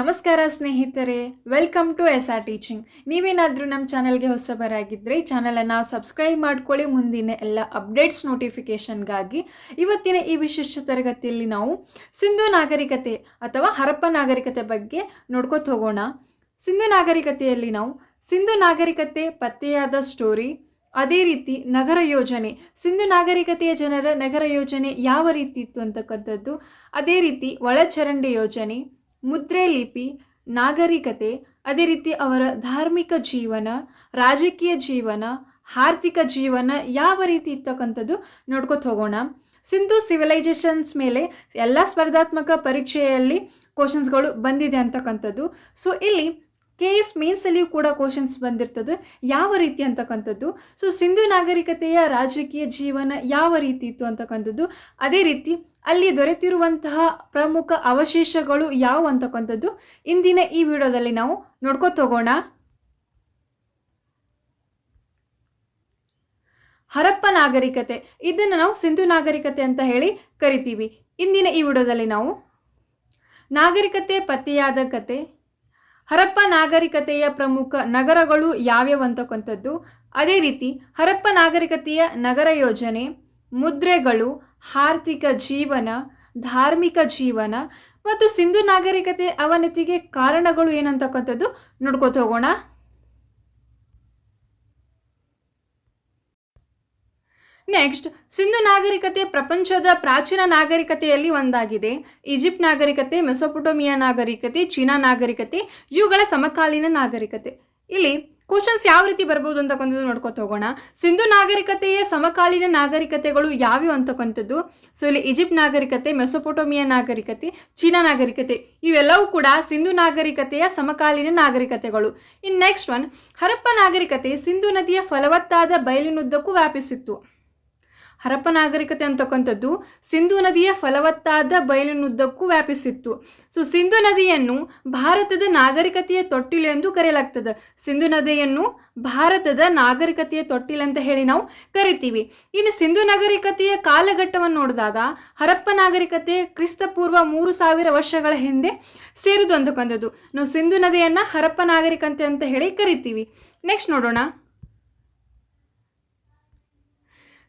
ನಮಸ್ಕಾರ ಸ್ನೇಹಿತರೆ welcome to S R teaching ನೀವೇನಾದರೂ ನಮ್ಮ ಚಾನಲ್ಗೆ ಹೊಸಬರಾಗಿದ್ದರೆ ಚಾನಲನ್ನು ಸಬ್ಸ್ಕ್ರೈಬ್ ಮಾಡ್ಕೊಳ್ಳಿ, ಮುಂದಿನ ಎಲ್ಲ ಅಪ್ಡೇಟ್ಸ್ ನೋಟಿಫಿಕೇಷನ್ಗಾಗಿ ಇವತ್ತಿನ ಈ ವಿಶಿಷ್ಟ ತರಗತಿಯಲ್ಲಿ ನಾವು ಸಿಂಧು ನಾಗರಿಕತೆ ಅಥವಾ ಹರಪ್ಪ ನಾಗರಿಕತೆ ಬಗ್ಗೆ ನೋಡ್ಕೋತ ಹೋಗೋಣ. ಸಿಂಧು ನಾಗರಿಕತೆಯಲ್ಲಿ ನಾವು ಸಿಂಧು ನಾಗರಿಕತೆ ಪತ್ತೆಯಾದ ಸ್ಟೋರಿ ಅದೇ ರೀತಿ ನಗರ ಯೋಜನೆ. ಸಿಂಧು ನಾಗರಿಕತೆಯ ಜನರ ನಗರ ಯೋಜನೆ ಯಾವ ರೀತಿ ಇತ್ತು ಅಂತಕ್ಕಂಥದ್ದು, ಅದೇ ರೀತಿ ಒಳಚರಂಡಿ ಯೋಜನೆ ಮುದ್ರೆ ಲಿಪಿ, ನಾಗರಿಕತೆ, ಅದೇ ರೀತಿ ಅವರ ಧಾರ್ಮಿಕ ಜೀವನ, ರಾಜಕೀಯ ಜೀವನ, ಆರ್ಥಿಕ ಜೀವನ ಯಾವ ರೀತಿ ಇರ್ತಕ್ಕಂಥದ್ದು ನೋಡ್ಕೊತ ಹೋಗೋಣ. ಸಿಂಧು ಸಿವಿಲೈಸೇಷನ್ಸ್ ಮೇಲೆ ಎಲ್ಲ ಸ್ಪರ್ಧಾತ್ಮಕ ಪರೀಕ್ಷೆಯಲ್ಲಿ ಕ್ವಶನ್ಸ್ಗಳು ಬಂದಿದೆ ಅಂತಕ್ಕಂಥದ್ದು. ಸೊ ಇಲ್ಲಿ ಕೆ ಎಸ್ ಮೇನ್ಸಲ್ಲಿಯೂ ಕೂಡ ಕ್ವಶನ್ಸ್ ಬಂದಿರ್ತದೆ. ಯಾವ ರೀತಿ ಅಂತಕ್ಕಂಥದ್ದು? ಸೊ ಸಿಂಧು ನಾಗರಿಕತೆಯ ರಾಜಕೀಯ ಜೀವನ ಯಾವ ರೀತಿ ಇತ್ತು ಅಂತಕ್ಕಂಥದ್ದು? ಅದೇ ರೀತಿ ಅಲ್ಲಿ ದೊರೆತಿರುವಂತಹ ಪ್ರಮುಖ ಅವಶೇಷಗಳು ಯಾವ ಅಂತಕ್ಕಂಥದ್ದು? ಇಂದಿನ ಈ ವಿಡಿಯೋದಲ್ಲಿ ನಾವು ನೋಡ್ಕೊತ ಹೋಗೋಣ. ಹರಪ್ಪ ನಾಗರಿಕತೆ. ಇದನ್ನು ನಾವು ಸಿಂಧು ನಾಗರಿಕತೆ ಅಂತ ಹೇಳಿ ಕರಿತೀವಿ. ಇಂದಿನ ಈ ವಿಡಿಯೋದಲ್ಲಿ ನಾವು ನಾಗರಿಕತೆ ಪತ್ತೆಯಾದ ಕತೆ ಹರಪ್ಪ ನಾಗರಿಕತೆಯ ಪ್ರಮುಖ ನಗರಗಳು ಯಾವ್ಯಾವು ಅಂತಕ್ಕಂಥದ್ದು ಅದೇ ರೀತಿ ಹರಪ್ಪ ನಾಗರಿಕತೆಯ ನಗರ ಯೋಜನೆ, ಮುದ್ರೆಗಳು, ಆರ್ಥಿಕ ಜೀವನ, ಧಾರ್ಮಿಕ ಜೀವನ ಮತ್ತು ಸಿಂಧು ನಾಗರಿಕತೆ ಅವನತಿಗೆ ಕಾರಣಗಳು ಏನಂತಕ್ಕಂಥದ್ದು ನೋಡ್ಕೊತ ಹೋಗೋಣ. ನೆಕ್ಸ್ಟ್ ಸಿಂಧು ನಾಗರಿಕತೆ ಪ್ರಪಂಚದ ಪ್ರಾಚೀನ ನಾಗರಿಕತೆಯಲ್ಲಿ ಒಂದಾಗಿದೆ. ಈಜಿಪ್ಟ್ ನಾಗರಿಕತೆ, ಮೆಸೊಪೊಟೋಮಿಯಾ ನಾಗರಿಕತೆ, ಚೀನಾ ನಾಗರಿಕತೆ, ಇವುಗಳ ಸಮಕಾಲೀನ ನಾಗರಿಕತೆ. ಇಲ್ಲಿ ಕ್ವಶನ್ಸ್ ಯಾವ ರೀತಿ ಬರ್ಬೋದು ಅಂತಕ್ಕಂಥದ್ದು ನೋಡ್ಕೊತ ಹೋಗೋಣ. ಸಿಂಧು ನಾಗರಿಕತೆಯ ಸಮಕಾಲೀನ ನಾಗರಿಕತೆಗಳು ಯಾವ್ಯಾವ ಅಂತಕ್ಕಂಥದ್ದು ಸೊ ಇಲ್ಲಿ ಈಜಿಪ್ಟ್ ನಾಗರಿಕತೆ, ಮೆಸೊಪೊಟೋಮಿಯಾ ನಾಗರಿಕತೆ, ಚೀನಾ ನಾಗರಿಕತೆ, ಇವೆಲ್ಲವೂ ಕೂಡ ಸಿಂಧು ನಾಗರಿಕತೆಯ ಸಮಕಾಲೀನ ನಾಗರಿಕತೆಗಳು. ಇನ್ ನೆಕ್ಸ್ಟ್ ಒನ್ ಹರಪ್ಪ ನಾಗರಿಕತೆ ಸಿಂಧು ನದಿಯ ಫಲವತ್ತಾದ ಬಯಲಿನುದ್ದಕ್ಕೂ ವ್ಯಾಪಿಸಿತ್ತು. ಹರಪ್ಪ ನಾಗರಿಕತೆ ಅಂತಕ್ಕಂಥದ್ದು ಸಿಂಧು ನದಿಯ ಫಲವತ್ತಾದ ಬಯಲಿನುದ್ದಕ್ಕೂ ವ್ಯಾಪಿಸಿತ್ತು. ಸೊ ಸಿಂಧು ನದಿಯನ್ನು ಭಾರತದ ನಾಗರಿಕತೆಯ ತೊಟ್ಟಿಲು ಎಂದು ಕರೆಯಲಾಗ್ತದೆ. ಸಿಂಧು ನದಿಯನ್ನು ಭಾರತದ ನಾಗರಿಕತೆಯ ತೊಟ್ಟಿಲು ಅಂತ ಹೇಳಿ ನಾವು ಕರಿತೀವಿ. ಇನ್ನು ಸಿಂಧು ನಾಗರಿಕತೆಯ ಕಾಲಘಟ್ಟವನ್ನು ನೋಡಿದಾಗ ಹರಪ್ಪ ನಾಗರಿಕತೆ ಕ್ರಿಸ್ತಪೂರ್ವ ಮೂರು ಸಾವಿರ ವರ್ಷಗಳ ಹಿಂದೆ ಸೇರುದು ಅಂತಕ್ಕಂಥದ್ದು ನಾವು ಸಿಂಧು ನದಿಯನ್ನು ಹರಪ್ಪ ನಾಗರಿಕತೆ ಅಂತ ಹೇಳಿ ಕರಿತೀವಿ. ನೆಕ್ಸ್ಟ್ ನೋಡೋಣ.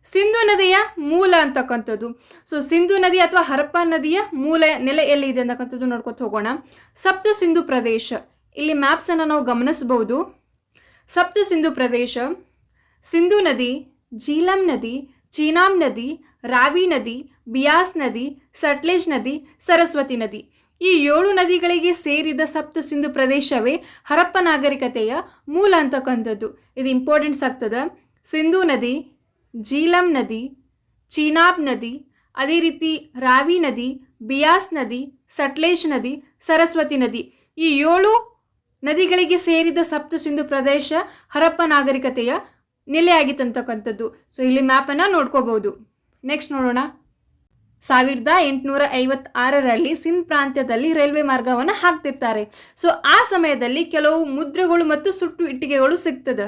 ಸಿಂಧು ನದಿಯ ಮೂಲ ಅಂತಕ್ಕಂಥದ್ದು. ಸೊ ಸಿಂಧು ನದಿ ಅಥವಾ ಹರಪ್ಪ ನದಿಯ ಮೂಲ ನೆಲೆ ಎಲ್ಲಿದೆ ಅಂತಕ್ಕಂಥದ್ದು ನೋಡ್ಕೊತ ಹೋಗೋಣ. ಸಪ್ತ ಸಿಂಧು ಪ್ರದೇಶ. ಇಲ್ಲಿ ಮ್ಯಾಪ್ಸನ್ನು ನಾವು ಗಮನಿಸಬಹುದು ಸಪ್ತ ಸಿಂಧು ಪ್ರದೇಶ. ಸಿಂಧು ನದಿ, ಜೀಲಂ ನದಿ ಚೀನಾಮ್ ನದಿ, ರಾವಿ ನದಿ, ಬಿಯಾಸ್ ನದಿ, ಸಟ್ಲೇಜ್ ನದಿ, ಸರಸ್ವತಿ ನದಿ. ಈ ಏಳು ನದಿಗಳಿಗೆ ಸೇರಿದ ಸಪ್ತ ಸಿಂಧು ಪ್ರದೇಶವೇ ಹರಪ್ಪ ನಾಗರಿಕತೆಯ ಮೂಲ ಅಂತಕ್ಕಂಥದ್ದು. ಇದು ಇಂಪಾರ್ಟೆಂಟ್ಸ್ ಆಗ್ತದೆ. ಸಿಂಧು ನದಿ ಜೀಲಂ ನದಿ, ಚೀನಾಬ್ ನದಿ, ಅದೇ ರೀತಿ ರಾವಿ ನದಿ, ಬಿಯಾಸ್ ನದಿ, ಸಟ್ಲೇಶ್ ನದಿ, ಸರಸ್ವತಿ ನದಿ ಈ ಏಳು ನದಿಗಳಿಗೆ ಸೇರಿದ ಸಪ್ತ ಸಿಂಧು ಪ್ರದೇಶ ಹರಪ್ಪ ನಾಗರಿಕತೆಯ ನೆಲೆಯಾಗಿತ್ತಂತಕ್ಕಂಥದ್ದು ಸೊ ಇಲ್ಲಿ ಮ್ಯಾಪನ್ನು ನೋಡ್ಕೋಬಹುದು. ನೆಕ್ಸ್ಟ್ ನೋಡೋಣ. ಸಾವಿರದ ಎಂಟುನೂರ ಐವತ್ತಾರರಲ್ಲಿ ಸಿಂಧ್ ಪ್ರಾಂತ್ಯದಲ್ಲಿ ರೈಲ್ವೆ ಮಾರ್ಗವನ್ನು ಹಾಕ್ತಿರ್ತಾರೆ. ಸೊ ಆ ಸಮಯದಲ್ಲಿ ಕೆಲವು ಮುದ್ರೆಗಳು ಮತ್ತು ಸುಟ್ಟು ಇಟ್ಟಿಗೆಗಳು ಸಿಗ್ತದೆ.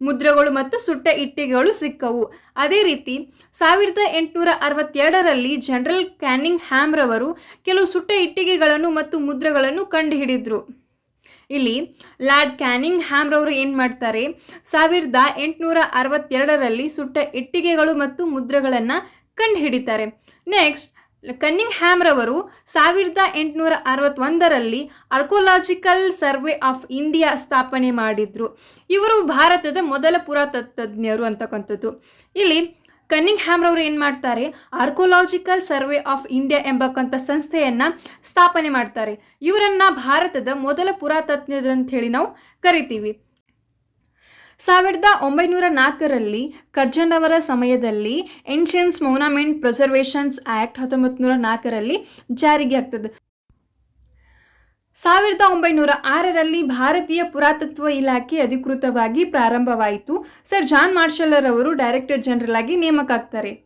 ಮುದ್ರೆಗಳು ಮತ್ತು ಸುಟ್ಟ ಇಟ್ಟಿಗೆಗಳು ಸಿಕ್ಕವು. ಅದೇ ರೀತಿ, ಸಾವಿರದ ಎಂಟುನೂರ ಅರವತ್ತೆರಡರಲ್ಲಿ ಜನರಲ್ ಕ್ಯಾನಿಂಗ್ ಹ್ಯಾಮ್ರವರು ಕೆಲವು ಸುಟ್ಟ ಇಟ್ಟಿಗೆಗಳನ್ನು ಮತ್ತು ಮುದ್ರೆಗಳನ್ನು ಕಂಡುಹಿಡಿದ್ರು. ಇಲ್ಲಿ, ಲಾರ್ಡ್ ಕ್ಯಾನಿಂಗ್ ಹ್ಯಾಮ್ರವರು ಏನು ಮಾಡ್ತಾರೆ? ಸಾವಿರದ ಎಂಟುನೂರ ಅರವತ್ತೆರಡರಲ್ಲಿ ಸುಟ್ಟ ಇಟ್ಟಿಗೆಗಳು ಮತ್ತು ಮುದ್ರೆಗಳನ್ನು ಕಂಡುಹಿಡಿತಾರೆ. ನೆಕ್ಸ್ಟ್ ಕನ್ನಿಂಗ್ ಹ್ಯಾಮ್ರವರು ಸಾವಿರದ ಎಂಟುನೂರ ಅರವತ್ತೊಂದರಲ್ಲಿ ಆರ್ಕೋಲಾಜಿಕಲ್ ಸರ್ವೆ ಆಫ್ ಇಂಡಿಯಾ ಸ್ಥಾಪನೆ ಮಾಡಿದ್ರು. ಇವರು ಭಾರತದ ಮೊದಲ ಪುರಾತತ್ವಜ್ಞರು ಅಂತಕ್ಕಂಥದ್ದು. ಇಲ್ಲಿ ಕನ್ನಿಂಗ್ ಹ್ಯಾಮ್ರವರು ಏನು ಮಾಡ್ತಾರೆ? ಆರ್ಕೋಲಾಜಿಕಲ್ ಸರ್ವೆ ಆಫ್ ಇಂಡಿಯಾ ಎಂಬಕ್ಕಂಥ ಸಂಸ್ಥೆಯನ್ನು ಸ್ಥಾಪನೆ ಮಾಡ್ತಾರೆ. ಇವರನ್ನು ಭಾರತದ ಮೊದಲ ಪುರಾತತ್ವಜ್ಞರು ಅಂತ ಹೇಳಿ ನಾವು ಕರಿತೀವಿ. ಸಾವಿರದ ಒಂಬೈನೂರ ನಾಲ್ಕರಲ್ಲಿ ಕರ್ಜನ್ ಅವರ ಸಮಯದಲ್ಲಿ ಏನ್ಷಿಯನ್ಸ್ ಮೊನಾಮೆಂಟ್ ಪ್ರಿಸರ್ವೇಷನ್ಸ್ ಆ್ಯಕ್ಟ್ ಹತ್ತೊಂಬತ್ತು ನೂರ ನಾಲ್ಕರಲ್ಲಿ ಜಾರಿಗೆ ಆಗ್ತದೆ. ಸಾವಿರದ ಒಂಬೈನೂರ ಆರರಲ್ಲಿ ಭಾರತೀಯ ಪುರಾತತ್ವ ಇಲಾಖೆ ಅಧಿಕೃತವಾಗಿ ಪ್ರಾರಂಭವಾಯಿತು. ಸರ್, ಜಾನ್ ಮಾರ್ಷಲ್ಲರ್ ಅವರು ಡೈರೆಕ್ಟರ್ ಜನರಲ್ ಆಗಿ ನೇಮಕ ಆಗ್ತಾರೆ.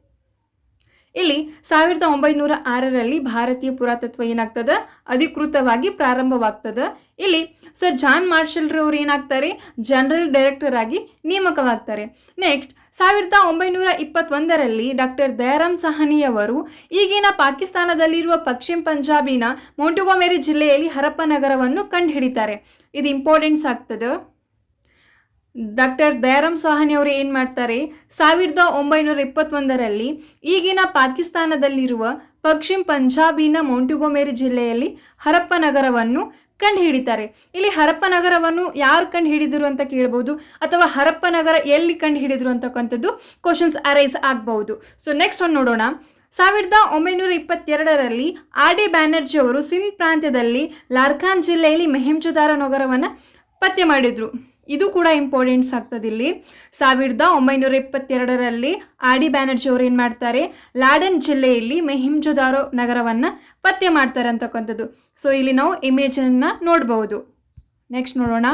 ಇಲ್ಲಿ ಸಾವಿರದ ಒಂಬೈನೂರ ಆರರಲ್ಲಿ ಭಾರತೀಯ ಪುರಾತತ್ವ ಏನಾಗ್ತದ? ಅಧಿಕೃತವಾಗಿ ಪ್ರಾರಂಭವಾಗ್ತದ. ಇಲ್ಲಿ ಸರ್ ಜಾನ್ ಮಾರ್ಷಲ್ ರವರು ಏನಾಗ್ತಾರೆ? ಜನರಲ್ ಡೈರೆಕ್ಟರ್ ಆಗಿ ನೇಮಕವಾಗ್ತಾರೆ. ನೆಕ್ಸ್ಟ್, ಸಾವಿರದ ಒಂಬೈನೂರ ಇಪ್ಪತ್ತೊಂದರಲ್ಲಿ ಡಾಕ್ಟರ್ ದಯಾರಾಮ್ ಸಹಾನಿಯವರು ಈಗಿನ ಪಾಕಿಸ್ತಾನದಲ್ಲಿರುವ ಪಶ್ಚಿಮ ಪಂಜಾಬಿನ ಮೊಂಟುಗೋಮೆರಿ ಜಿಲ್ಲೆಯಲ್ಲಿ ಹರಪ್ಪ ನಗರವನ್ನು ಕಂಡುಹಿಡಿತಾರೆ. ಇದು ಇಂಪಾರ್ಟೆನ್ಸ್ ಆಗ್ತದೆ. ಡಾಕ್ಟರ್ ದಯಾರಾಮ್ ಸಾಹನಿ ಅವರು ಏನು ಮಾಡ್ತಾರೆ? ಸಾವಿರದ ಒಂಬೈನೂರ ಇಪ್ಪತ್ತೊಂದರಲ್ಲಿ ಈಗಿನ ಪಾಕಿಸ್ತಾನದಲ್ಲಿರುವ ಪಶ್ಚಿಮ ಪಂಜಾಬಿನ ಮೊಂಟುಗೋಮೆರಿ ಜಿಲ್ಲೆಯಲ್ಲಿ ಹರಪ್ಪ ನಗರವನ್ನು ಕಂಡು ಹಿಡಿತಾರೆ ಇಲ್ಲಿ ಹರಪ್ಪ ನಗರವನ್ನು ಯಾರು ಕಂಡು ಹಿಡಿದ್ರು ಅಂತ ಕೇಳ್ಬೋದು? ಅಥವಾ ಹರಪ್ಪ ನಗರ ಎಲ್ಲಿ ಕಂಡು ಹಿಡಿದ್ರು ಅಂತಕ್ಕಂಥದ್ದು ಕ್ವಶನ್ಸ್ ಅರೈಸ್ ಆಗ್ಬಹುದು. ಸೊ ನೆಕ್ಸ್ಟ್ ಒಂದು ನೋಡೋಣ. ಸಾವಿರದ ಒಂಬೈನೂರ ಇಪ್ಪತ್ತೆರಡರಲ್ಲಿ ಆರ್ ಡಿ ಬ್ಯಾನರ್ಜಿ ಅವರು ಸಿಂಧ್ ಪ್ರಾಂತ್ಯದಲ್ಲಿ ಲಾರ್ಖಾನ್ ಜಿಲ್ಲೆಯಲ್ಲಿ ಮೆಹೆಂಜುದಾರ ನಗರವನ್ನು ಪತ್ತೆ ಮಾಡಿದ್ರು. ಇದು ಕೂಡ ಇಂಪಾರ್ಟೆಂಟ್ಸ್ ಆಗ್ತದೆ ಇಲ್ಲಿ. ಸಾವಿರದ ಒಂಬೈನೂರ ಇಪ್ಪತ್ತೆರಡರಲ್ಲಿ ಆಡಿ ಬ್ಯಾನರ್ಜಿ ಅವರು ಏನು ಮಾಡ್ತಾರೆ? ಲಾಡನ್ ಜಿಲ್ಲೆಯಲ್ಲಿ ಮೆಹಿಂಜುದಾರೋ ನಗರವನ್ನು ಪತ್ತೆ ಮಾಡ್ತಾರೆ ಅಂತಕ್ಕಂಥದ್ದು. ಸೊ ಇಲ್ಲಿ ನಾವು ಇಮೇಜನ್ನು ನೋಡಬಹುದು. ನೆಕ್ಸ್ಟ್ ನೋಡೋಣ.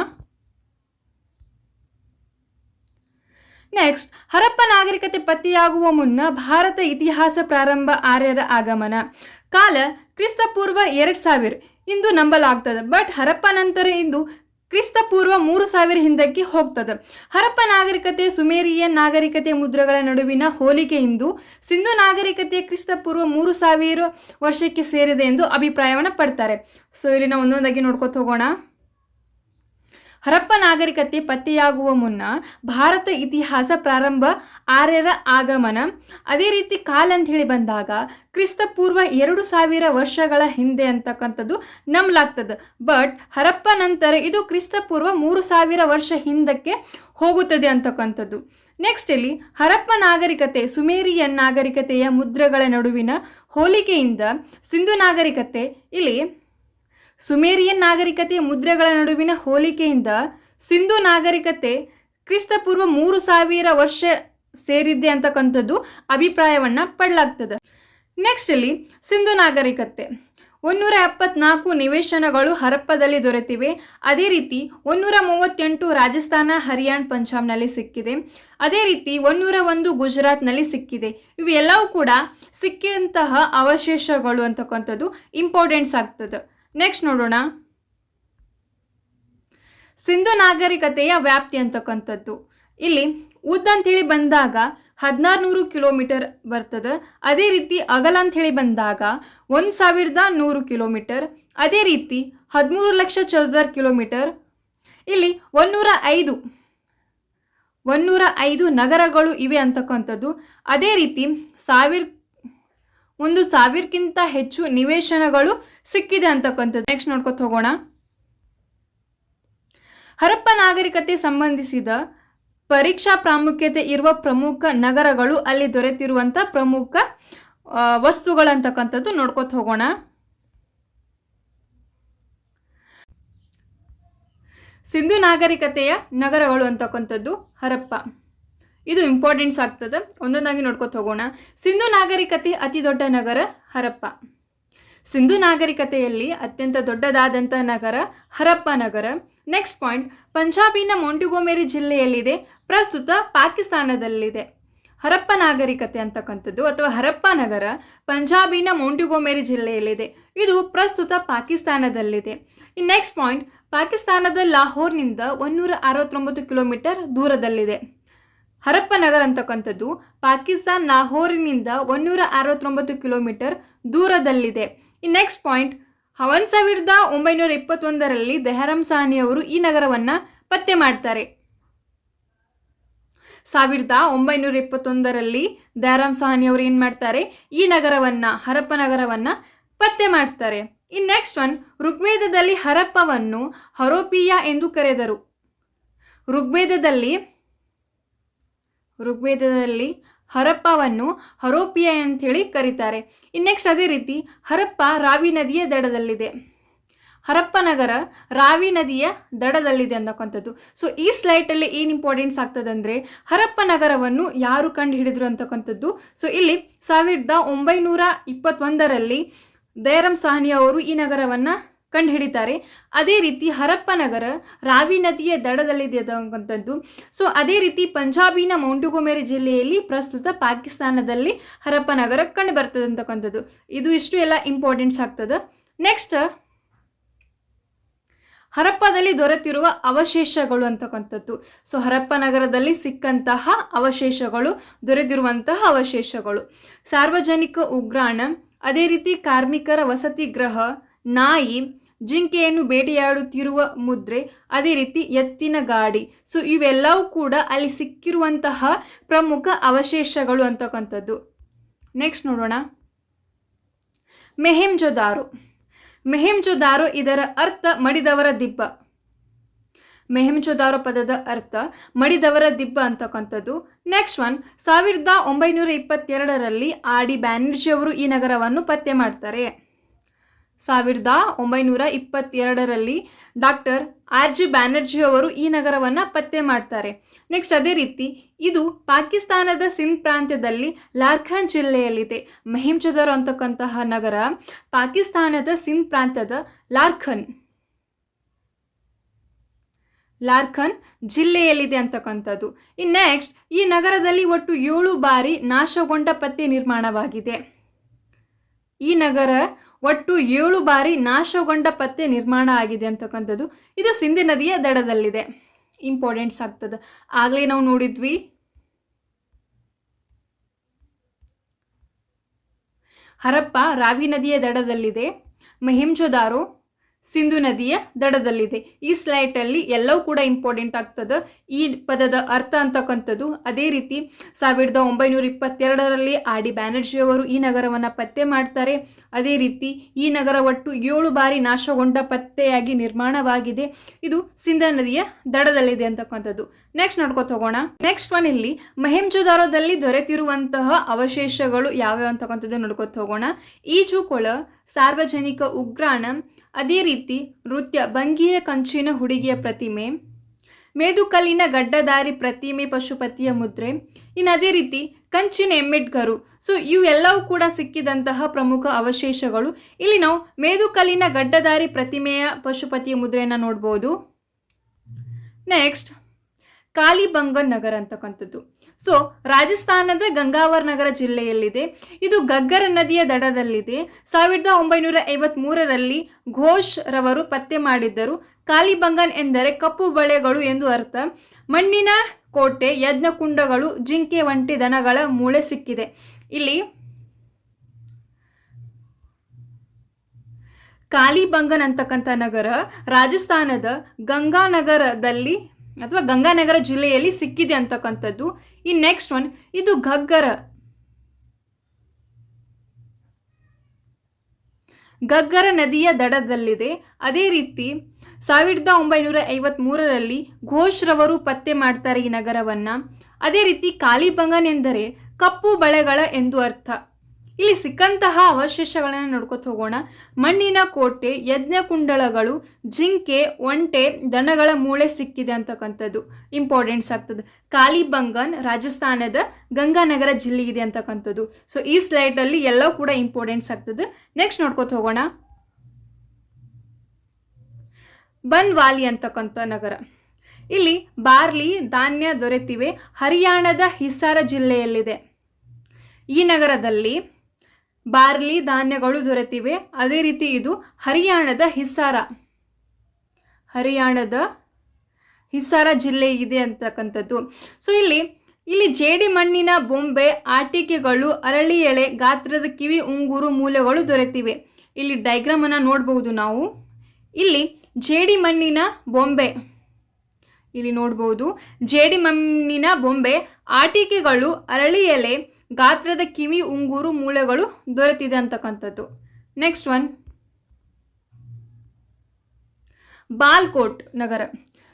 ನೆಕ್ಸ್ಟ್ ಹರಪ್ಪ ನಾಗರಿಕತೆ ಪತ್ತೆಯಾಗುವ ಮುನ್ನ ಭಾರತ ಇತಿಹಾಸ ಪ್ರಾರಂಭ ಆರ್ಯರ ಆಗಮನ. ಕಾಲ ಕ್ರಿಸ್ತಪೂರ್ವ ಎರಡು ಸಾವಿರ ಇಂದು ನಂಬಲಾಗ್ತದೆ. ಬಟ್ ಹರಪ್ಪ ನಂತರ ಇಂದು ಕ್ರಿಸ್ತಪೂರ್ವ ಮೂರು ಸಾವಿರ ಹಿಂದಕ್ಕೆ ಹೋಗ್ತದೆ. ಹರಪ್ಪ ನಾಗರಿಕತೆ ಸುಮೇರಿಯನ್ ನಾಗರಿಕತೆ ಮುದ್ರೆಗಳ ನಡುವಿನ ಹೋಲಿಕೆ ಇಂದು ಸಿಂಧು ನಾಗರಿಕತೆ ಕ್ರಿಸ್ತಪೂರ್ವ ಮೂರು ಸಾವಿರ ವರ್ಷಕ್ಕೆ ಸೇರಿದೆ ಎಂದು ಅಭಿಪ್ರಾಯವನ್ನು ಪಡ್ತಾರೆ. ಸೊ ಇಲ್ಲಿ ನಾವು ಒಂದೊಂದಾಗಿ ನೋಡ್ಕೊತ ಹೋಗೋಣ. ಹರಪ್ಪ ನಾಗರಿಕತೆ ಪತ್ತೆಯಾಗುವ ಮುನ್ನ ಭಾರತ ಇತಿಹಾಸ ಪ್ರಾರಂಭ ಆರ್ಯರ ಆಗಮನ. ಅದೇ ರೀತಿ ಕಾಲ ಅಂತ ಹೇಳಿ ಬಂದಾಗ ಕ್ರಿಸ್ತಪೂರ್ವ ಎರಡು ಸಾವಿರ ವರ್ಷಗಳ ಹಿಂದೆ ಅಂತಕ್ಕಂಥದ್ದು ನಂಬಲಾಗ್ತದೆ ಬಟ್ ಹರಪ್ಪ ನಂತರ ಇದು ಕ್ರಿಸ್ತಪೂರ್ವ ಮೂರು ಸಾವಿರ ವರ್ಷ ಹಿಂದಕ್ಕೆ ಹೋಗುತ್ತದೆ ಅಂತಕ್ಕಂಥದ್ದು. ನೆಕ್ಸ್ಟ್ ಇಲ್ಲಿ ಹರಪ್ಪ ನಾಗರಿಕತೆ ಸುಮೇರಿಯನ್ ನಾಗರಿಕತೆಯ ಮುದ್ರೆಗಳ ನಡುವಿನ ಹೋಲಿಕೆಯಿಂದ ಸಿಂಧು ನಾಗರಿಕತೆ. ಇಲ್ಲಿ ಸುಮೇರಿಯನ್ ನಾಗರಿಕತೆಯ ಮುದ್ರೆಗಳ ನಡುವಿನ ಹೋಲಿಕೆಯಿಂದ ಸಿಂಧು ನಾಗರಿಕತೆ ಕ್ರಿಸ್ತಪೂರ್ವ ಮೂರು ಸಾವಿರ ವರ್ಷ ಸೇರಿದ್ದೆ ಅಂತಕ್ಕಂಥದ್ದು ಅಭಿಪ್ರಾಯವನ್ನು ಪಡಲಾಗ್ತದೆ. ನೆಕ್ಸ್ಟ್ ಇಲ್ಲಿ ಸಿಂಧು ನಾಗರಿಕತೆ. ಒಂದೂರ ಎಪ್ಪತ್ನಾಲ್ಕು ನಿವೇಶನಗಳು ಹರಪ್ಪದಲ್ಲಿ ದೊರೆತಿವೆ. ಅದೇ ರೀತಿ ಒಂದೂರ ಮೂವತ್ತೆಂಟು ರಾಜಸ್ಥಾನ, ಹರಿಯಾಣ, ಪಂಜಾಬ್ನಲ್ಲಿ ಸಿಕ್ಕಿದೆ. ಅದೇ ರೀತಿ ಒಂದೂರ ಒಂದು ಗುಜರಾತ್ನಲ್ಲಿ ಸಿಕ್ಕಿದೆ. ಇವೆಲ್ಲವೂ ಕೂಡ ಸಿಕ್ಕಿದಂತಹ ಅವಶೇಷಗಳು ಅಂತಕ್ಕಂಥದ್ದು ಇಂಪಾರ್ಟೆಂಟ್ಸ್ ಆಗ್ತದೆ. ನೆಕ್ಸ್ಟ್ ನೋಡೋಣ. ಸಿಂಧು ನಾಗರಿಕತೆಯ ವ್ಯಾಪ್ತಿ ಅಂತಕ್ಕಂಥದ್ದು. ಇಲ್ಲಿ ಉದ್ದ ಅಂತೇಳಿ ಬಂದಾಗ ಹದಿನಾರು ನೂರು ಕಿಲೋಮೀಟರ್ ಬರ್ತದೆ. ಅದೇ ರೀತಿ ಅಗಲ ಅಂಥೇಳಿ ಬಂದಾಗ ಒಂದು ಸಾವಿರದ ನೂರು ಕಿಲೋಮೀಟರ್. ಅದೇ ರೀತಿ ಹದಿಮೂರು ಲಕ್ಷ ಚದರ ಕಿಲೋಮೀಟರ್. ಇಲ್ಲಿ ಒಂದೂರ ಐದು ಒಂದೂರ ಐದು ನಗರಗಳು ಇವೆ ಅಂತಕ್ಕಂಥದ್ದು. ಅದೇ ರೀತಿ ಸಾವಿರ ಒಂದು ಸಾವಿರಕ್ಕಿಂತ ಹೆಚ್ಚು ನಿವೇಶನಗಳು ಸಿಕ್ಕಿದೆ ಅಂತಕ್ಕಂಥದ್ದು. ನೆಕ್ಸ್ಟ್ ನೋಡ್ಕೊತ ಹೋಗೋಣ. ಹರಪ್ಪ ನಾಗರಿಕತೆ ಸಂಬಂಧಿಸಿದ ಪರೀಕ್ಷಾ ಪ್ರಾಮುಖ್ಯತೆ ಇರುವ ಪ್ರಮುಖ ನಗರಗಳು ಅಲ್ಲಿ ದೊರೆತಿರುವಂಥ ಪ್ರಮುಖ ವಸ್ತುಗಳಂತಕ್ಕಂಥದ್ದು ನೋಡ್ಕೊತ ಹೋಗೋಣ. ಸಿಂಧು ನಾಗರಿಕತೆಯ ನಗರಗಳು ಅಂತಕ್ಕಂಥದ್ದು ಹರಪ್ಪ. ಇದು ಇಂಪಾರ್ಟೆನ್ಸ್ ಆಗ್ತದೆ. ಒಂದೊಂದಾಗಿ ನೋಡ್ಕೊತ ಹೋಗೋಣ. ಸಿಂಧು ನಾಗರಿಕತೆ ಅತಿ ದೊಡ್ಡ ನಗರ ಹರಪ್ಪ. ಸಿಂಧು ನಾಗರಿಕತೆಯಲ್ಲಿ ಅತ್ಯಂತ ದೊಡ್ಡದಾದಂಥ ನಗರ ಹರಪ್ಪ ನಗರ. ನೆಕ್ಸ್ಟ್ ಪಾಯಿಂಟ್ ಪಂಜಾಬಿನ ಮೊಂಟಿಗೋಮೇರಿ ಜಿಲ್ಲೆಯಲ್ಲಿದೆ. ಪ್ರಸ್ತುತ ಪಾಕಿಸ್ತಾನದಲ್ಲಿದೆ. ಹರಪ್ಪ ನಾಗರಿಕತೆ ಅಂತಕ್ಕಂಥದ್ದು ಅಥವಾ ಹರಪ್ಪ ನಗರ ಪಂಜಾಬಿನ ಮೌಂಟಿಗೋಮೇರಿ ಜಿಲ್ಲೆಯಲ್ಲಿದೆ. ಇದು ಪ್ರಸ್ತುತ ಪಾಕಿಸ್ತಾನದಲ್ಲಿದೆ. ನೆಕ್ಸ್ಟ್ ಪಾಯಿಂಟ್ ಪಾಕಿಸ್ತಾನದ ಲಾಹೋರ್ನಿಂದ ಒಂದೂರ ಅರವತ್ತೊಂಬತ್ತು ಕಿಲೋಮೀಟರ್ ದೂರದಲ್ಲಿದೆ. ಹರಪ್ಪ ನಗರ ಅಂತಕ್ಕಂಥದ್ದು ಪಾಕಿಸ್ತಾನ್ ಲಾಹೋರಿನಿಂದ ಒಂದೂರ ಅರವತ್ತೊಂಬತ್ತು ಕಿಲೋಮೀಟರ್ ದೂರದಲ್ಲಿದೆ. ಈ ನೆಕ್ಸ್ಟ್ ಪಾಯಿಂಟ್ ಒಂದು ಸಾವಿರದ ಒಂಬೈನೂರ ಇಪ್ಪತ್ತೊಂದರಲ್ಲಿ ದೆಹರಂ ಸಾನಿ ಅವರು ಈ ನಗರವನ್ನು ಪತ್ತೆ ಮಾಡ್ತಾರೆ. ಸಾವಿರದ ಒಂಬೈನೂರ ಇಪ್ಪತ್ತೊಂದರಲ್ಲಿ ದಯಾರಾಮ್ ಸಾಹನಿ ಅವರು ಏನು ಮಾಡ್ತಾರೆ? ಈ ನಗರವನ್ನು ಹರಪ್ಪ ನಗರವನ್ನು ಪತ್ತೆ ಮಾಡ್ತಾರೆ. ಇನ್ ನೆಕ್ಸ್ಟ್ ಒನ್, ಋಗ್ವೇದದಲ್ಲಿ ಹರಪ್ಪವನ್ನು ಹರೋಪಿಯ ಎಂದು ಕರೆದರು. ಋಗ್ವೇದದಲ್ಲಿ ಋಗ್ವೇದದಲ್ಲಿ ಹರಪ್ಪವನ್ನು ಹರೋಪಿಯ ಅಂಥೇಳಿ ಕರೀತಾರೆ. ಇನ್ನು ನೆಕ್ಸ್ಟ್ ಅದೇ ರೀತಿ ಹರಪ್ಪ ರಾವಿ ನದಿಯ ದಡದಲ್ಲಿದೆ. ಹರಪ್ಪ ನಗರ ರಾವಿ ನದಿಯ ದಡದಲ್ಲಿದೆ ಅಂತಕ್ಕಂಥದ್ದು ಸೊ ಈ ಸ್ಲೈಟಲ್ಲಿ ಏನು ಇಂಪಾರ್ಟೆನ್ಸ್ ಆಗ್ತದೆ ಅಂದರೆ ಹರಪ್ಪ ನಗರವನ್ನು ಯಾರು ಕಂಡು ಹಿಡಿದ್ರು ಅಂತಕ್ಕಂಥದ್ದು. ಸೊ ಇಲ್ಲಿ ಸಾವಿರದ ಒಂಬೈನೂರ ಇಪ್ಪತ್ತೊಂದರಲ್ಲಿ ದಯಾರಾಮ್ ಸಾಹನಿ ಅವರು ಈ ನಗರವನ್ನು ಕಂಡು ಹಿಡಿತಾರೆ. ಅದೇ ರೀತಿ ಹರಪ್ಪನಗರ ರಾವಿ ನದಿಯ ದಡದಲ್ಲಿದ್ದಂಥದ್ದು ಅಂತಕ್ಕಂಥದ್ದು ಸೊ ಅದೇ ರೀತಿ ಪಂಜಾಬಿನ ಮೌಂಟುಗೋಮೆರಿ ಜಿಲ್ಲೆಯಲ್ಲಿ ಪ್ರಸ್ತುತ ಪಾಕಿಸ್ತಾನದಲ್ಲಿ ಹರಪ್ಪ ನಗರ ಕಂಡು ಬರ್ತದೆ ಅಂತಕ್ಕಂಥದ್ದು. ಇದು ಇಷ್ಟು ಎಲ್ಲ ಇಂಪಾರ್ಟೆಂಟ್ಸ್ ಆಗ್ತದೆ. ನೆಕ್ಸ್ಟ್ ಹರಪ್ಪದಲ್ಲಿ ದೊರೆತಿರುವ ಅವಶೇಷಗಳು ಅಂತಕ್ಕಂಥದ್ದು. ಸೊ ಹರಪ್ಪ ನಗರದಲ್ಲಿ ಸಿಕ್ಕಂತಹ ಅವಶೇಷಗಳು, ದೊರೆತಿರುವಂತಹ ಅವಶೇಷಗಳು. ಸಾರ್ವಜನಿಕ ಉಗ್ರಾಣ, ಅದೇ ರೀತಿ ಕಾರ್ಮಿಕರ ವಸತಿ ಗೃಹ ನಾಯಿ ಜಿಂಕೆಯನ್ನು ಬೇಟೆಯಾಡುತ್ತಿರುವ ಮುದ್ರೆ, ಅದೇ ರೀತಿ ಎತ್ತಿನ ಗಾಡಿ. ಸೊ ಇವೆಲ್ಲವೂ ಕೂಡ ಅಲ್ಲಿ ಸಿಕ್ಕಿರುವಂತಹ ಪ್ರಮುಖ ಅವಶೇಷಗಳು ಅಂತಕ್ಕಂಥದ್ದು. ನೆಕ್ಸ್ಟ್ ನೋಡೋಣ. ಮೆಹೆಂಜೊದಾರು. ಮೆಹೆಂಜೊದಾರು ಇದರ ಅರ್ಥ ಮಡಿದವರ ದಿಬ್ಬ. ಮೆಹೆಂಜೊದಾರೋ ಪದದ ಅರ್ಥ ಮಡಿದವರ ದಿಬ್ಬ ಅಂತಕ್ಕಂಥದ್ದು. ನೆಕ್ಸ್ಟ್ ಒನ್ ಸಾವಿರದ ಒಂಬೈನೂರ ಇಪ್ಪತ್ತೆರಡರಲ್ಲಿ ಆರ್ ಡಿ ಬ್ಯಾನರ್ಜಿ ಅವರು ಈ ನಗರವನ್ನು ಪತ್ತೆ ಮಾಡ್ತಾರೆ. ಸಾವಿರದ ಒಂಬೈನೂರ ಇಪ್ಪತ್ತೆರಡರಲ್ಲಿ ಡಾಕ್ಟರ್ ಆರ್ ಜಿ ಬ್ಯಾನರ್ಜಿ ಅವರು ಈ ನಗರವನ್ನು ಪತ್ತೆ ಮಾಡ್ತಾರೆ. ನೆಕ್ಸ್ಟ್ ಅದೇ ರೀತಿ, ಇದು ಪಾಕಿಸ್ತಾನದ ಸಿಂಧ್ ಪ್ರಾಂತ್ಯದಲ್ಲಿ ಲಾರ್ಖಾನ್ ಜಿಲ್ಲೆಯಲ್ಲಿದೆ. ಮೆಹಿಂಚದರ್ ಅಂತಕ್ಕಂತಹ ನಗರ ಪಾಕಿಸ್ತಾನದ ಸಿಂಧ್ ಪ್ರಾಂತ್ಯದ ಲಾರ್ಖನ್. ಲಾರ್ಖನ್ ಜಿಲ್ಲೆಯಲ್ಲಿದೆ ಅಂತಕ್ಕಂಥದ್ದು. ಇನ್ ನೆಕ್ಸ್ಟ್, ಈ ನಗರದಲ್ಲಿ ಒಟ್ಟು ಏಳು ಬಾರಿ ನಾಶಗೊಂಡ ಪತ್ತೆ ನಿರ್ಮಾಣವಾಗಿದೆ. ಈ ನಗರ ಒಟ್ಟು ಏಳು ಬಾರಿ ನಾಶಗೊಂಡ ಪತ್ತೆ ನಿರ್ಮಾಣ ಆಗಿದೆ ಅಂತಕ್ಕಂಥದ್ದು ಇದು ಸಿಂಧಿ ನದಿಯ ದಡದಲ್ಲಿದೆ. ಇಂಪಾರ್ಟೆಂಟ್ಸ್ ಆಗ್ತದೆ. ಆಗಲೇ ನಾವು ನೋಡಿದ್ವಿ. ಹರಪ್ಪ ರಾವಿ ನದಿಯ ದಡದಲ್ಲಿದೆ. ಮೆಹಿಂಜೋದಾರೋ ಸಿಂಧು ನದಿಯ ದಡದಲ್ಲಿದೆ. ಈ ಸ್ಲೈಟಲ್ಲಿ ಎಲ್ಲವೂ ಕೂಡ ಇಂಪಾರ್ಟೆಂಟ್ ಆಗ್ತದೆ. ಈ ಪದದ ಅರ್ಥ ಅಂತಕ್ಕಂಥದ್ದು ಅದೇ ರೀತಿ ಸಾವಿರದ ಒಂಬೈನೂರ ಇಪ್ಪತ್ತೆರಡರಲ್ಲಿ ಆರ್ ಡಿ ಬ್ಯಾನರ್ಜಿ ಅವರು ಈ ನಗರವನ್ನು ಪತ್ತೆ ಮಾಡ್ತಾರೆ. ಅದೇ ರೀತಿ ಈ ನಗರ ಒಟ್ಟು ಏಳು ಬಾರಿ ನಾಶಗೊಂಡ ಪತ್ತೆಯಾಗಿ ನಿರ್ಮಾಣವಾಗಿದೆ. ಇದು ಸಿಂಧು ನದಿಯ ದಡದಲ್ಲಿದೆ ಅಂತಕ್ಕಂಥದ್ದು. ನೆಕ್ಸ್ಟ್ ನೋಡ್ಕೊತ ಹೋಗೋಣ ನೆಕ್ಸ್ಟ್ ಒನ್ ಇಲ್ಲಿ, ಮಹೇಂಜುದಾರದಲ್ಲಿ ದೊರೆತಿರುವಂತಹ ಅವಶೇಷಗಳು ಯಾವ್ಯಾವ ಅಂತಕ್ಕಂಥದ್ದು ನೋಡ್ಕೊತ ಹೋಗೋಣ ಈಜುಕೊಳ, ಸಾರ್ವಜನಿಕ ಉಗ್ರಾಣ, ಅದೇ ರೀತಿ ನೃತ್ಯ, ಭಂಗಿಯ ಕಂಚಿನ ಹುಡುಗಿಯ ಪ್ರತಿಮೆ, ಮೇದುಕಲ್ಲಿನ ಗಡ್ಡದಾರಿ ಪ್ರತಿಮೆ, ಪಶುಪತಿಯ ಮುದ್ರೆ ಇನ್ನು ಅದೇ ರೀತಿ ಕಂಚಿನ ಎಮ್ಮೆಡ್ಗರು ಸೊ ಇವೆಲ್ಲವೂ ಕೂಡ ಸಿಕ್ಕಿದಂತಹ ಪ್ರಮುಖ ಅವಶೇಷಗಳು. ಇಲ್ಲಿ ನಾವು ಮೇದುಕಲ್ಲಿನ ಗಡ್ಡದಾರಿ ಪ್ರತಿಮೆಯ ಪಶುಪತಿಯ ಮುದ್ರೆಯನ್ನು ನೋಡ್ಬೋದು. ನೆಕ್ಸ್ಟ್ ಕಾಲಿಬಂಗನ್ ನಗರ ಅಂತಕ್ಕಂಥದ್ದು. ಸೊ ರಾಜಸ್ಥಾನದ ಗಂಗಾವರ್ ನಗರ ಜಿಲ್ಲೆಯಲ್ಲಿದೆ. ಇದು ಗಗ್ಗರ ನದಿಯ ದಡದಲ್ಲಿದೆ. ಸಾವಿರದ ಒಂಬೈನೂರ ಐವತ್ಮೂರರಲ್ಲಿ ಘೋಷ್ ರವರು ಪತ್ತೆ ಮಾಡಿದ್ದರು. ಕಾಲಿಬಂಗನ್ ಎಂದರೆ ಕಪ್ಪು ಬಳೆಗಳು ಎಂದು ಅರ್ಥ. ಮಣ್ಣಿನ ಕೋಟೆ, ಯಜ್ಞಕುಂಡಗಳು, ಜಿಂಕೆ ಒಂಟಿ ದನಗಳ ಮೂಳೆ ಸಿಕ್ಕಿದೆ. ಇಲ್ಲಿ ಕಾಲಿಬಂಗನ್ ಅಂತಕ್ಕಂಥ ನಗರ ರಾಜಸ್ಥಾನದ ಗಂಗಾನಗರದಲ್ಲಿ ಅಥವಾ ಗಂಗಾನಗರ ಜಿಲ್ಲೆಯಲ್ಲಿ ಸಿಕ್ಕಿದೆ ಅಂತಕ್ಕಂಥದ್ದು. ಈ ನೆಕ್ಸ್ಟ್ ಒನ್ ಇದು ಗಗ್ಗರ. ಗಗ್ಗರ ನದಿಯ ದಡದಲ್ಲಿದೆ. ಅದೇ ರೀತಿ ಸಾವಿರದ ಒಂಬೈನೂರ ಐವತ್ಮೂರರಲ್ಲಿ ಘೋಷ್ರವರು ಪತ್ತೆ ಮಾಡ್ತಾರೆ ಈ ನಗರವನ್ನು. ಅದೇ ರೀತಿ ಕಾಲಿಬಂಗನ್ ಎಂದರೆ ಕಪ್ಪು ಬಳೆಗಳ ಎಂದು ಅರ್ಥ. ಇಲ್ಲಿ ಸಿಕ್ಕಂತಹ ಅವಶೇಷಗಳನ್ನು ನೋಡ್ಕೊತ ಹೋಗೋಣ. ಮಣ್ಣಿನ ಕೋಟೆ ಯಜ್ಞ ಕುಂಡಳಗಳು ಜಿಂಕೆ, ಒಂಟೆ, ದನಗಳ ಮೂಳೆ ಸಿಕ್ಕಿದೆ ಅಂತಕ್ಕಂಥದ್ದು ಇಂಪಾರ್ಟೆನ್ಸ್ ಆಗ್ತದೆ. ಕಾಲಿಬಂಗನ್ ರಾಜಸ್ಥಾನದ ಗಂಗಾನಗರ ಜಿಲ್ಲೆ ಇದೆ ಅಂತಕ್ಕಂಥದ್ದು. ಸೊ ಈ ಸ್ಲೈಡಲ್ಲಿ ಎಲ್ಲವೂ ಕೂಡ ಇಂಪಾರ್ಟೆನ್ಸ್ ಆಗ್ತದೆ. ನೆಕ್ಸ್ಟ್ ನೋಡ್ಕೊತ ಹೋಗೋಣ. ಬನ್ವಾಲಿ ಅಂತಕ್ಕಂಥ ನಗರ. ಇಲ್ಲಿ ಬಾರ್ಲಿ ಧಾನ್ಯ ದೊರೆತಿವೆ. ಹರಿಯಾಣದ ಹಿಸಾರ ಜಿಲ್ಲೆಯಲ್ಲಿದೆ. ಈ ನಗರದಲ್ಲಿ ಬಾರ್ಲಿ ಧಾನ್ಯಗಳು ದೊರೆತಿವೆ. ಅದೇ ರೀತಿ ಇದು ಹರಿಯಾಣದ ಹಿಸಾರ ಹರಿಯಾಣದ ಹಿಸಾರ ಜಿಲ್ಲೆ ಇದೆ ಅಂತಕ್ಕಂಥದ್ದು. ಸೊ ಇಲ್ಲಿ ಇಲ್ಲಿ ಜೇಡಿ ಮಣ್ಣಿನ ಬೊಂಬೆ, ಆಟಿಕೆಗಳು, ಅರಳಿ ಎಳೆ, ಗಾತ್ರದ ಕಿವಿ, ಉಂಗುರು, ಮೂಲೆಗಳು ದೊರೆತಿವೆ. ಇಲ್ಲಿ ಡೈಗ್ರಾಮನ್ನು ನೋಡಬಹುದು ನಾವು. ಇಲ್ಲಿ ಜೇಡಿ ಮಣ್ಣಿನ ಬೊಂಬೆ. ಇಲ್ಲಿ ನೋಡ್ಬೋದು ಜೇಡಿ ಮಣ್ಣಿನ ಬೊಂಬೆ, ಆಟಿಕೆಗಳು, ಅರಳಿ ಎಲೆ ಗಾತ್ರದ ಕಿವಿ, ಉಂಗುರು, ಮೂಳೆಗಳು ದೊರೆತಿದೆ ಅಂತಕ್ಕಂಥದ್ದು. ನೆಕ್ಸ್ಟ್ ಒನ್ ಬಾಲ್ಕೋಟ್ ನಗರ.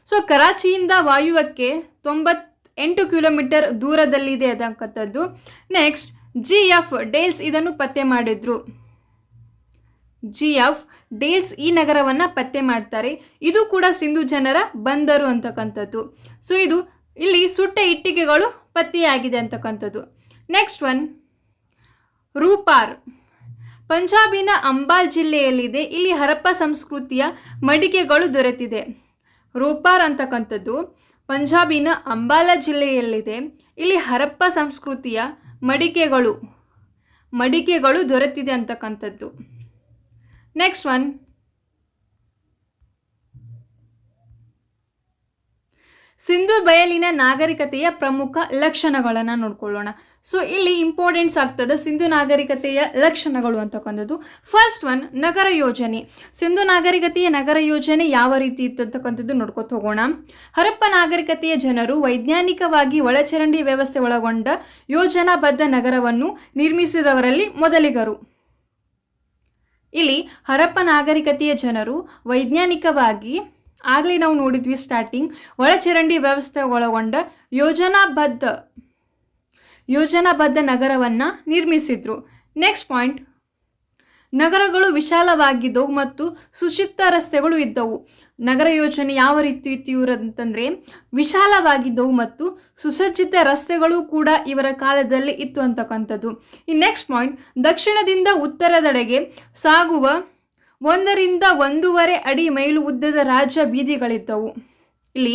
ಸೊ ಕರಾಚಿಯಿಂದ ವಾಯುವ್ಯಕ್ಕೆ ತೊಂಬತ್ತೆಂಟು ಕಿಲೋಮೀಟರ್ ದೂರದಲ್ಲಿದೆ ಅದಕ್ಕಂಥದ್ದು ನೆಕ್ಸ್ಟ್ ಜಿ ಎಫ್ ಡೇಲ್ಸ್ ಇದನ್ನು ಪತ್ತೆ ಮಾಡಿದ್ರು. ಜಿ ಎಫ್ ಡೇಲ್ಸ್ ಈ ನಗರವನ್ನು ಪತ್ತೆ ಮಾಡ್ತಾರೆ. ಇದು ಕೂಡ ಸಿಂಧು ಜನರ ಬಂದರು ಅಂತಕ್ಕಂಥದ್ದು. ಸೊ ಇದು ಇಲ್ಲಿ ಸುಟ್ಟ ಇಟ್ಟಿಗೆಗಳು ಪತ್ತೆಯಾಗಿದೆ ಅಂತಕ್ಕಂಥದ್ದು. Next one Rupar. ಪಂಜಾಬಿನ ಅಂಬಾಲ್ ಜಿಲ್ಲೆಯಲ್ಲಿದೆ. ಇಲ್ಲಿ ಹರಪ್ಪ ಸಂಸ್ಕೃತಿಯ ಮಡಿಕೆಗಳು ದೊರೆತಿದೆ. ರೂಪಾರ್ ಅಂತಕ್ಕಂಥದ್ದು ಪಂಜಾಬಿನ ಅಂಬಾಲ ಜಿಲ್ಲೆಯಲ್ಲಿದೆ. ಇಲ್ಲಿ ಹರಪ್ಪ ಸಂಸ್ಕೃತಿಯ ಮಡಿಕೆಗಳು ಮಡಿಕೆಗಳು ದೊರೆತಿದೆ ಅಂತಕ್ಕಂಥದ್ದು. ನೆಕ್ಸ್ಟ್ ಒನ್ ಸಿಂಧು ಬಯಲಿನ ನಾಗರಿಕತೆಯ ಪ್ರಮುಖ ಲಕ್ಷಣಗಳನ್ನು ನೋಡ್ಕೊಳ್ಳೋಣ. ಸೊ ಇಲ್ಲಿ ಇಂಪಾರ್ಟೆನ್ಸ್ ಆಗ್ತದೆ ಸಿಂಧು ನಾಗರಿಕತೆಯ ಲಕ್ಷಣಗಳು ಅಂತಕ್ಕಂಥದ್ದು ಫಸ್ಟ್ ಒನ್ ನಗರ ಯೋಜನೆ. ಸಿಂಧು ನಾಗರಿಕತೆಯ ನಗರ ಯೋಜನೆ ಯಾವ ರೀತಿ ಇತ್ತಂತಕ್ಕಂಥದ್ದು ನೋಡ್ಕೊತ ಹೋಗೋಣ. ಹರಪ್ಪ ನಾಗರಿಕತೆಯ ಜನರು ವೈಜ್ಞಾನಿಕವಾಗಿ ಒಳಚರಂಡಿ ವ್ಯವಸ್ಥೆ ಒಳಗೊಂಡ ಯೋಜನಾಬದ್ಧ ನಗರವನ್ನು ನಿರ್ಮಿಸಿದವರಲ್ಲಿ ಮೊದಲಿಗರು. ಇಲ್ಲಿ ಹರಪ್ಪ ನಾಗರಿಕತೆಯ ಜನರು ವೈಜ್ಞಾನಿಕವಾಗಿ ಆಗಲೇ ನಾವು ನೋಡಿದ್ವಿ ಸ್ಟಾರ್ಟಿಂಗ್ ಒಳಚರಂಡಿ ವ್ಯವಸ್ಥೆ ಒಳಗೊಂಡ ಯೋಜನಾಬದ್ಧ ಯೋಜನಾಬದ್ಧ ನಗರವನ್ನು ನಿರ್ಮಿಸಿದ್ರು. ನೆಕ್ಸ್ಟ್ ಪಾಯಿಂಟ್ ನಗರಗಳು ವಿಶಾಲವಾಗಿದ್ದವು ಮತ್ತು ಸುಶಿಕ್ತ ರಸ್ತೆಗಳು ಇದ್ದವು. ನಗರ ಯೋಜನೆ ಯಾವ ರೀತಿ ಇತ್ತು ಇವರಂತಂದರೆ ವಿಶಾಲವಾಗಿದ್ದವು ಮತ್ತು ಸುಸಜ್ಜಿತ ರಸ್ತೆಗಳು ಕೂಡ ಇವರ ಕಾಲದಲ್ಲಿ ಇತ್ತು ಅಂತಕ್ಕಂಥದ್ದು. ಈ ನೆಕ್ಸ್ಟ್ ಪಾಯಿಂಟ್ ದಕ್ಷಿಣದಿಂದ ಉತ್ತರದೆಡೆಗೆ ಸಾಗುವ ಒಂದರಿಂದ ಒಂದೂವರೆ ಅಡಿ ಮೈಲು ಉದ್ದದ ರಾಜ ಬೀದಿಗಳಿದ್ದವು. ಇಲ್ಲಿ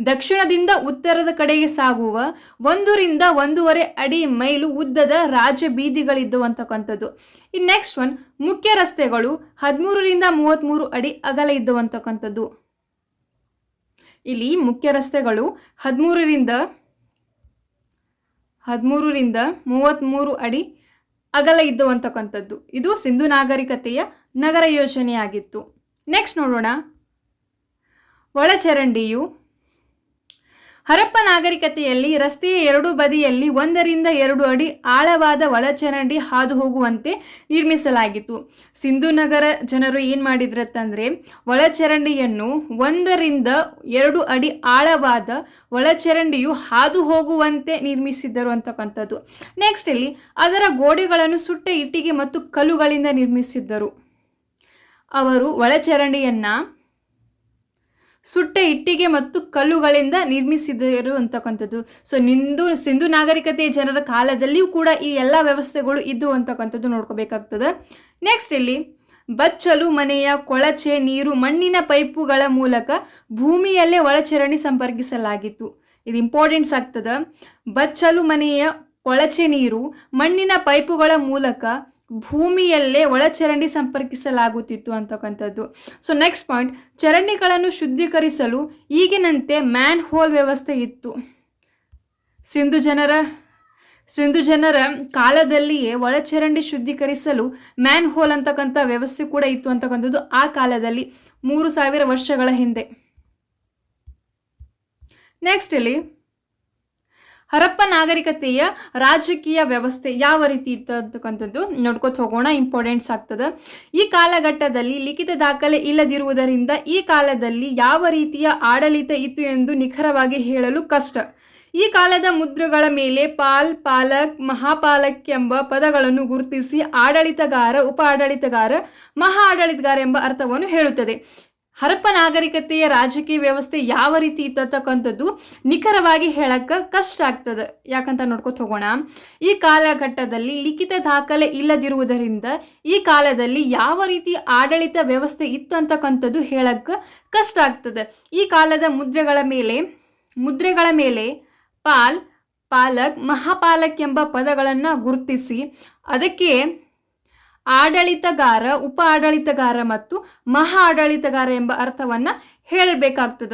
ದಕ್ಷಿಣದಿಂದ ಉತ್ತರದ ಕಡೆಗೆ ಸಾಗುವ ಒಂದರಿಂದ ಒಂದೂವರೆ ಅಡಿ ಮೈಲು ಉದ್ದದ ರಾಜ್ಯ ಬೀದಿಗಳಿದ್ದವು ಅಂತಕ್ಕಂಥದ್ದು ಈ ನೆಕ್ಸ್ಟ್ ಒನ್ ಮುಖ್ಯ ರಸ್ತೆಗಳು ಹದಿಮೂರರಿಂದ ಮೂವತ್ತ್ಮೂರು ಅಡಿ ಅಗಲ ಇದ್ದವು ಅಂತಕ್ಕಂಥದ್ದು ಇಲ್ಲಿ ಮುಖ್ಯ ರಸ್ತೆಗಳು ಹದಿಮೂರರಿಂದ ಹದಿಮೂರರಿಂದ ಮೂವತ್ತ್ಮೂರು ಅಡಿ ಅಗಲ ಇದ್ದವು ಅಂತಕ್ಕಂಥದ್ದು ಇದು ಸಿಂಧು ನಾಗರಿಕತೆಯ ನಗರ ಯೋಜನೆಯಾಗಿತ್ತು. ನೆಕ್ಸ್ಟ್ ನೋಡೋಣ. ಒಳಚರಂಡಿಯು. ಹರಪ್ಪ ನಾಗರಿಕತೆಯಲ್ಲಿ ರಸ್ತೆಯ ಎರಡು ಬದಿಯಲ್ಲಿ ಒಂದರಿಂದ ಎರಡು ಅಡಿ ಆಳವಾದ ಒಳಚರಂಡಿ ಹಾದು ಹೋಗುವಂತೆ ನಿರ್ಮಿಸಲಾಗಿತ್ತು. ಸಿಂಧು ನಗರ ಜನರು ಏನು ಮಾಡಿದ್ರತ್ತಂದರೆ ಒಳಚರಂಡಿಯನ್ನು ಒಂದರಿಂದ ಎರಡು ಅಡಿ ಆಳವಾದ ಒಳಚರಂಡಿಯು ಹಾದು ಹೋಗುವಂತೆ ನಿರ್ಮಿಸಿದ್ದರು ಅಂತಕ್ಕಂಥದ್ದು. ನೆಕ್ಸ್ಟ್ ಇಲ್ಲಿ, ಅದರ ಗೋಡೆಗಳನ್ನು ಸುಟ್ಟ ಇಟ್ಟಿಗೆ ಮತ್ತು ಕಲ್ಲುಗಳಿಂದ ನಿರ್ಮಿಸಿದ್ದರು. ಅವರು ಒಳಚರಂಡಿಯನ್ನು ಸುಟ್ಟ ಇಟ್ಟಿಗೆ ಮತ್ತು ಕಲ್ಲುಗಳಿಂದ ನಿರ್ಮಿಸಿದರು ಅಂತಕ್ಕಂಥದ್ದು. ಸೊ ನಿಂದು ಸಿಂಧು ನಾಗರಿಕತೆಯ ಜನರ ಕಾಲದಲ್ಲಿಯೂ ಕೂಡ ಈ ಎಲ್ಲ ವ್ಯವಸ್ಥೆಗಳು ಇದ್ದು ಅಂತಕ್ಕಂಥದ್ದು ನೋಡ್ಕೋಬೇಕಾಗ್ತದೆ. ನೆಕ್ಸ್ಟ್ ಇಲ್ಲಿ, ಬಚ್ಚಲು ಮನೆಯ ಕೊಳಚೆ ನೀರು ಮಣ್ಣಿನ ಪೈಪುಗಳ ಮೂಲಕ ಭೂಮಿಯಲ್ಲೇ ಒಳಚರಂಡಿ ಸಂಪರ್ಕಿಸಲಾಗಿತ್ತು. ಇದು ಇಂಪಾರ್ಟೆನ್ಸ್ ಆಗ್ತದೆ. ಬಚ್ಚಲು ಮನೆಯ ಕೊಳಚೆ ನೀರು ಮಣ್ಣಿನ ಪೈಪುಗಳ ಮೂಲಕ ಭೂಮಿಯಲ್ಲೇ ಒಳಚರಂಡಿ ಸಂಪರ್ಕಿಸಲಾಗುತ್ತಿತ್ತು ಅಂತಕ್ಕಂಥದ್ದು. ಸೊ ನೆಕ್ಸ್ಟ್ ಪಾಯಿಂಟ್ ಚರಂಡಿಗಳನ್ನು ಶುದ್ಧೀಕರಿಸಲು ಈಗಿನಂತೆ ಮ್ಯಾನ್ ಹೋಲ್ ವ್ಯವಸ್ಥೆ ಇತ್ತು. ಸಿಂಧು ಜನರ ಸಿಂಧು ಜನರ ಕಾಲದಲ್ಲಿಯೇ ಒಳಚರಂಡಿ ಶುದ್ಧೀಕರಿಸಲು ಮ್ಯಾನ್ ಹೋಲ್ ಅಂತಕ್ಕಂಥ ವ್ಯವಸ್ಥೆ ಕೂಡ ಇತ್ತು ಅಂತಕ್ಕಂಥದ್ದು ಆ ಕಾಲದಲ್ಲಿ, ಮೂರು ಸಾವಿರ ವರ್ಷಗಳ ಹಿಂದೆ. ನೆಕ್ಸ್ಟ್ ಇಲ್ಲಿ ಹರಪ್ಪ ನಾಗರಿಕತೆಯ ರಾಜಕೀಯ ವ್ಯವಸ್ಥೆ ಯಾವ ರೀತಿ ಇತ್ತು ಅಂತಕ್ಕಂಥದ್ದು ನೋಡ್ಕೊತ ಹೋಗೋಣ ಇಂಪಾರ್ಟೆಂಟ್ಸ್ ಆಗ್ತದೆ. ಈ ಕಾಲಘಟ್ಟದಲ್ಲಿ ಲಿಖಿತ ದಾಖಲೆ ಇಲ್ಲದಿರುವುದರಿಂದ ಈ ಕಾಲದಲ್ಲಿ ಯಾವ ರೀತಿಯ ಆಡಳಿತ ಇತ್ತು ಎಂದು ನಿಖರವಾಗಿ ಹೇಳಲು ಕಷ್ಟ. ಈ ಕಾಲದ ಮುದ್ರೆಗಳ ಮೇಲೆ ಪಾಲ್, ಪಾಲಕ್, ಮಹಾಪಾಲಕ್ ಎಂಬ ಪದಗಳನ್ನು ಗುರುತಿಸಿ ಆಡಳಿತಗಾರ, ಉಪ ಆಡಳಿತಗಾರ, ಮಹಾ ಆಡಳಿತಗಾರ ಎಂಬ ಅರ್ಥವನ್ನು ಹೇಳುತ್ತದೆ. ಹರಪ್ಪ ನಾಗರಿಕತೆಯ ರಾಜಕೀಯ ವ್ಯವಸ್ಥೆ ಯಾವ ರೀತಿ ಇತ್ತಕ್ಕಂಥದ್ದು ನಿಖರವಾಗಿ ಹೇಳಕ್ಕೆ ಕಷ್ಟ ಆಗ್ತದೆ. ಯಾಕಂತ ನೋಡ್ಕೊತ ಹೋಗೋಣ. ಈ ಕಾಲಘಟ್ಟದಲ್ಲಿ ಲಿಖಿತ ದಾಖಲೆ ಇಲ್ಲದಿರುವುದರಿಂದ ಈ ಕಾಲದಲ್ಲಿ ಯಾವ ರೀತಿ ಆಡಳಿತ ವ್ಯವಸ್ಥೆ ಇತ್ತು ಅಂತಕ್ಕಂಥದ್ದು ಹೇಳಕ್ಕೆ ಕಷ್ಟ ಆಗ್ತದೆ. ಈ ಕಾಲದ ಮುದ್ರೆಗಳ ಮೇಲೆ ಮುದ್ರೆಗಳ ಮೇಲೆ ಪಾಲ್, ಪಾಲಕ್, ಮಹಾಪಾಲಕ್ ಎಂಬ ಪದಗಳನ್ನು ಗುರುತಿಸಿ, ಅದಕ್ಕೆ ಆಡಳಿತಗಾರ, ಉಪ ಆಡಳಿತಗಾರ ಮತ್ತು ಮಹಾ ಆಡಳಿತಗಾರ ಎಂಬ ಅರ್ಥವನ್ನ ಹೇಳಬೇಕಾಗ್ತದ.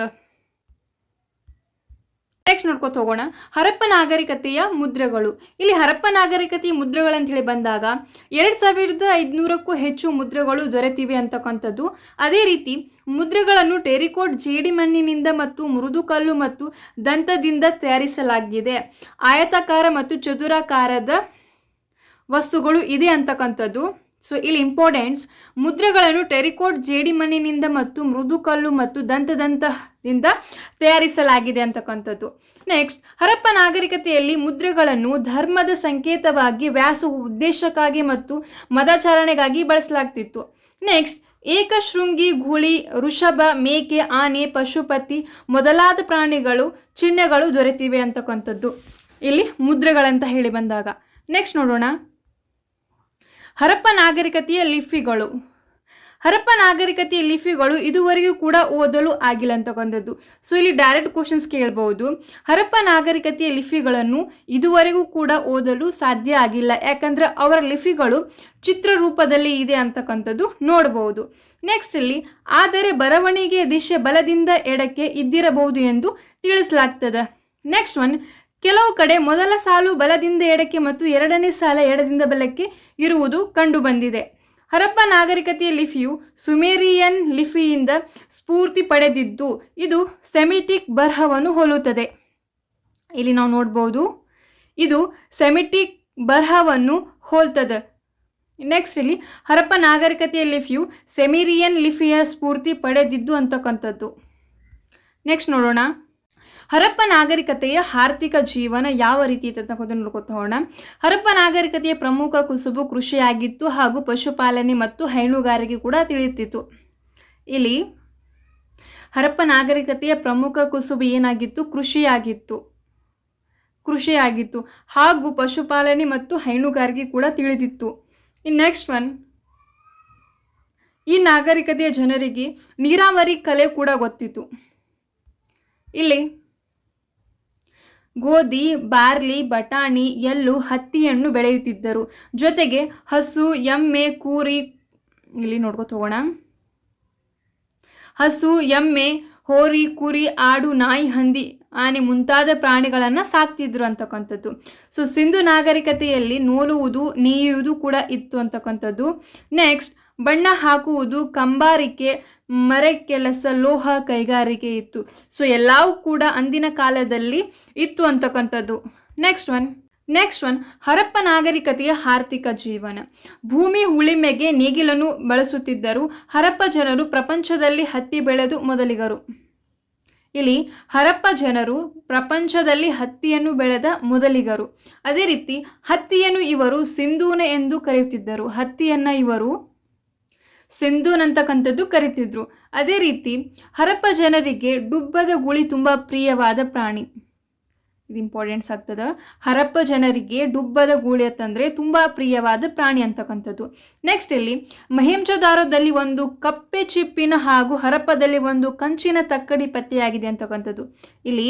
ನೆಕ್ಸ್ಟ್ ನೋಡ್ಕೊತ ಹೋಗೋಣ. ಹರಪ್ಪ ನಾಗರಿಕತೆಯ ಮುದ್ರೆಗಳು. ಇಲ್ಲಿ ಹರಪ್ಪ ನಾಗರಿಕತೆಯ ಅಂತ ಹೇಳಿ ಬಂದಾಗ ಎರಡ್ ಸಾವಿರದ ಐದುನೂರಕ್ಕೂ ಹೆಚ್ಚು ಮುದ್ರೆಗಳು ದೊರೆತಿವೆ ಅಂತಕ್ಕಂಥದ್ದು. ಅದೇ ರೀತಿ ಮುದ್ರೆಗಳನ್ನು ಟೆರಿಕೋಟ್ ಜೇಡಿಮಣ್ಣಿನಿಂದ ಮತ್ತು ಮೃದುಕಲ್ಲು ಮತ್ತು ದಂತದಿಂದ ತಯಾರಿಸಲಾಗಿದೆ. ಆಯತಾಕಾರ ಮತ್ತು ಚದುರಾಕಾರದ ವಸ್ತುಗಳು ಇದೆ ಅಂತಕ್ಕಂಥದ್ದು. ಸೊ ಇಲ್ಲಿ ಇಂಪಾರ್ಟೆಂಟ್ಸ್ ಮುದ್ರೆಗಳನ್ನು ಟೆರಿಕೋಟ್ ಜೇಡಿಮಣ್ಣಿನಿಂದ ಮತ್ತು ಮೃದುಕಲ್ಲು ಮತ್ತು ದಂತದಂತದಿಂದ ತಯಾರಿಸಲಾಗಿದೆ ಅಂತಕ್ಕಂಥದ್ದು. ನೆಕ್ಸ್ಟ್ ಹರಪ್ಪ ನಾಗರಿಕತೆಯಲ್ಲಿ ಮುದ್ರೆಗಳನ್ನು ಧರ್ಮದ ಸಂಕೇತವಾಗಿ ವ್ಯಾಸ ಉದ್ದೇಶಕ್ಕಾಗಿ ಮತ್ತು ಮತಾಚರಣೆಗಾಗಿ ಬಳಸಲಾಗ್ತಿತ್ತು. ನೆಕ್ಸ್ಟ್ ಏಕಶೃಂಗಿ, ಗುಳಿ, ಋಷಭ, ಮೇಕೆ, ಆನೆ, ಪಶುಪತಿ ಮೊದಲಾದ ಪ್ರಾಣಿಗಳು, ಚಿಹ್ನೆಗಳು ದೊರೆತಿವೆ ಅಂತಕ್ಕಂಥದ್ದು. ಇಲ್ಲಿ ಮುದ್ರೆಗಳಂತ ಹೇಳಿ ಬಂದಾಗ. ನೆಕ್ಸ್ಟ್ ನೋಡೋಣ. ಹರಪ್ಪ ನಾಗರಿಕತೆಯ ಲಿಪಿಗಳು. ಹರಪ್ಪ ನಾಗರಿಕತೆಯ ಲಿಪಿಗಳು ಇದುವರೆಗೂ ಕೂಡ ಓದಲು ಆಗಿಲ್ಲ ಅಂತಕ್ಕಂಥದ್ದು ಸೊ ಇಲ್ಲಿ ಡೈರೆಕ್ಟ್ ಕ್ವಶನ್ಸ್ ಕೇಳ್ಬೋದು ಹರಪ್ಪ ನಾಗರಿಕತೆಯ ಲಿಪಿಗಳನ್ನು ಇದುವರೆಗೂ ಕೂಡ ಓದಲು ಸಾಧ್ಯ ಆಗಿಲ್ಲ. ಯಾಕಂದರೆ ಅವರ ಲಿಪಿಗಳು ಚಿತ್ರ ರೂಪದಲ್ಲಿ ಇದೆ ಅಂತಕ್ಕಂಥದ್ದು ನೋಡಬಹುದು. ನೆಕ್ಸ್ಟ್ ಇಲ್ಲಿ, ಆದರೆ ಬರವಣಿಗೆಯ ದಿಶೆ ಬಲದಿಂದ ಎಡಕ್ಕೆ ಇದ್ದಿರಬಹುದು ಎಂದು ತಿಳಿಸಲಾಗ್ತದೆ. ನೆಕ್ಸ್ಟ್ ಒನ್ ಕೆಲವು ಕಡೆ ಮೊದಲ ಸಾಲು ಬಲದಿಂದ ಎಡಕ್ಕೆ ಮತ್ತು ಎರಡನೇ ಸಾಲ ಎಡದಿಂದ ಬಲಕ್ಕೆ ಇರುವುದು ಕಂಡುಬಂದಿದೆ. ಹರಪ್ಪ ನಾಗರಿಕತೆಯ ಲಿಫಿಯು ಸುಮೇರಿಯನ್ ಲಿಫಿಯಿಂದ ಸ್ಫೂರ್ತಿ ಪಡೆದಿದ್ದು, ಇದು ಸೆಮಿಟಿಕ್ ಬರಹವನ್ನು ಹೋಲುತ್ತದೆ. ಇಲ್ಲಿ ನಾವು ನೋಡ್ಬೋದು, ಇದು ಸೆಮಿಟಿಕ್ ಬರಹವನ್ನು ಹೋಲ್ತದೆ ನೆಕ್ಸ್ಟ್ ಇಲ್ಲಿ, ಹರಪ್ಪ ನಾಗರಿಕತೆಯ ಲಿಫಿಯು ಸೆಮಿರಿಯನ್ ಲಿಫಿಯ ಸ್ಫೂರ್ತಿ ಪಡೆದಿದ್ದು ಅಂತಕ್ಕಂಥದ್ದು. ನೆಕ್ಸ್ಟ್ ನೋಡೋಣ. ಹರಪ್ಪ ನಾಗರಿಕತೆಯ ಆರ್ಥಿಕ ಜೀವನ ಯಾವ ರೀತಿ ಇತ್ತು ಅಂತ ನೋಡ್ಕೊತ ಹೋಗೋಣ. ಹರಪ್ಪ ನಾಗರಿಕತೆಯ ಪ್ರಮುಖ ಕುಸುಬು ಕೃಷಿಯಾಗಿತ್ತು ಹಾಗೂ ಪಶುಪಾಲನೆ ಮತ್ತು ಹೈನುಗಾರಿಕೆ ಕೂಡ ತಿಳಿಯುತ್ತಿತ್ತು. ಇಲ್ಲಿ ಹರಪ್ಪ ನಾಗರಿಕತೆಯ ಪ್ರಮುಖ ಕುಸುಬು ಏನಾಗಿತ್ತು? ಕೃಷಿಯಾಗಿತ್ತು. ಕೃಷಿಯಾಗಿತ್ತು ಹಾಗೂ ಪಶುಪಾಲನೆ ಮತ್ತು ಹೈನುಗಾರಿಕೆ ಕೂಡ ತಿಳಿದಿತ್ತು. ಇನ್ ನೆಕ್ಸ್ಟ್ ಒನ್ ಈ ನಾಗರಿಕತೆಯ ಜನರಿಗೆ ನೀರಾವರಿ ಕಲೆ ಕೂಡ ಗೊತ್ತಿತ್ತು. ಇಲ್ಲಿ ಗೋಧಿ, ಬಾರ್ಲಿ, ಬಟಾಣಿ ಎಳ್ಳು ಹತ್ತಿಯನ್ನು ಬೆಳೆಯುತ್ತಿದ್ದರು. ಜೊತೆಗೆ ಹಸು, ಎಮ್ಮೆ, ಕೂರಿ, ಇಲ್ಲಿ ನೋಡ್ಕೊತ ಹೋಗೋಣ ಹಸು, ಎಮ್ಮೆ, ಹೋರಿ, ಕುರಿ, ಆಡು, ನಾಯಿ, ಹಂದಿ, ಆನೆ ಮುಂತಾದ ಪ್ರಾಣಿಗಳನ್ನು ಸಾಕ್ತಿದ್ರು ಅಂತಕ್ಕಂಥದ್ದು. ಸೊ ಸಿಂಧು ನಾಗರಿಕತೆಯಲ್ಲಿ ನೂಲುವುದು, ನೇಯುವುದು ಕೂಡ ಇತ್ತು ಅಂತಕ್ಕಂಥದ್ದು. ನೆಕ್ಸ್ಟ್ ಬಣ್ಣ ಹಾಕುವುದು, ಕಂಬಾರಿಕೆ ಮರೆ ಕೆಲಸ, ಲೋಹ ಕೈಗಾರಿಕೆ ಇತ್ತು. ಸೊ ಎಲ್ಲವೂ ಕೂಡ ಅಂದಿನ ಕಾಲದಲ್ಲಿ ಇತ್ತು ಅಂತಕ್ಕಂಥದ್ದು. Next one next one Harappa ನಾಗರಿಕತೆಯ ಆರ್ಥಿಕ ಜೀವನ. ಭೂಮಿ ಉಳಿಮೆಗೆ ನೇಗಿಲನ್ನು ಬಳಸುತ್ತಿದ್ದರು. ಹರಪ್ಪ ಜನರು ಪ್ರಪಂಚದಲ್ಲಿ ಹತ್ತಿ ಬೆಳೆದು ಮೊದಲಿಗರು. ಇಲ್ಲಿ, ಹರಪ್ಪ ಜನರು ಪ್ರಪಂಚದಲ್ಲಿ ಹತ್ತಿಯನ್ನು ಬೆಳೆದ ಮೊದಲಿಗರು. ಅದೇ ರೀತಿ, ಹತ್ತಿಯನ್ನು ಇವರು ಸಿಂಧೂನೆ ಎಂದು ಕರೆಯುತ್ತಿದ್ದರು. ಹತ್ತಿಯನ್ನು ಇವರು ಸಿಂಧೂನ್ ಅಂತಕ್ಕಂಥದ್ದು ಕರಿತಿದ್ರು. ಅದೇ ರೀತಿ ಹರಪ್ಪ ಜನರಿಗೆ ಡುಬ್ಬದ ಗುಳಿ ತುಂಬ ಪ್ರಿಯವಾದ ಪ್ರಾಣಿ. ಇದು ಇಂಪಾರ್ಟೆಂಟ್ಸ್ ಆಗ್ತದೆ. ಹರಪ್ಪ ಜನರಿಗೆ ಡುಬ್ಬದ ಗೂಳಿ ಅಂತಂದರೆ ತುಂಬ ಪ್ರಿಯವಾದ ಪ್ರಾಣಿ ಅಂತಕ್ಕಂಥದ್ದು. ನೆಕ್ಸ್ಟ್ ಇಲ್ಲಿ, ಮಹೇಂಜೋದಾರದಲ್ಲಿ ಒಂದು ಕಪ್ಪೆ ಚಿಪ್ಪಿನ ಹಾಗೂ ಹರಪ್ಪದಲ್ಲಿ ಒಂದು ಕಂಚಿನ ತಕ್ಕಡಿ ಪತ್ತೆಯಾಗಿದೆ ಅಂತಕ್ಕಂಥದ್ದು. ಇಲ್ಲಿ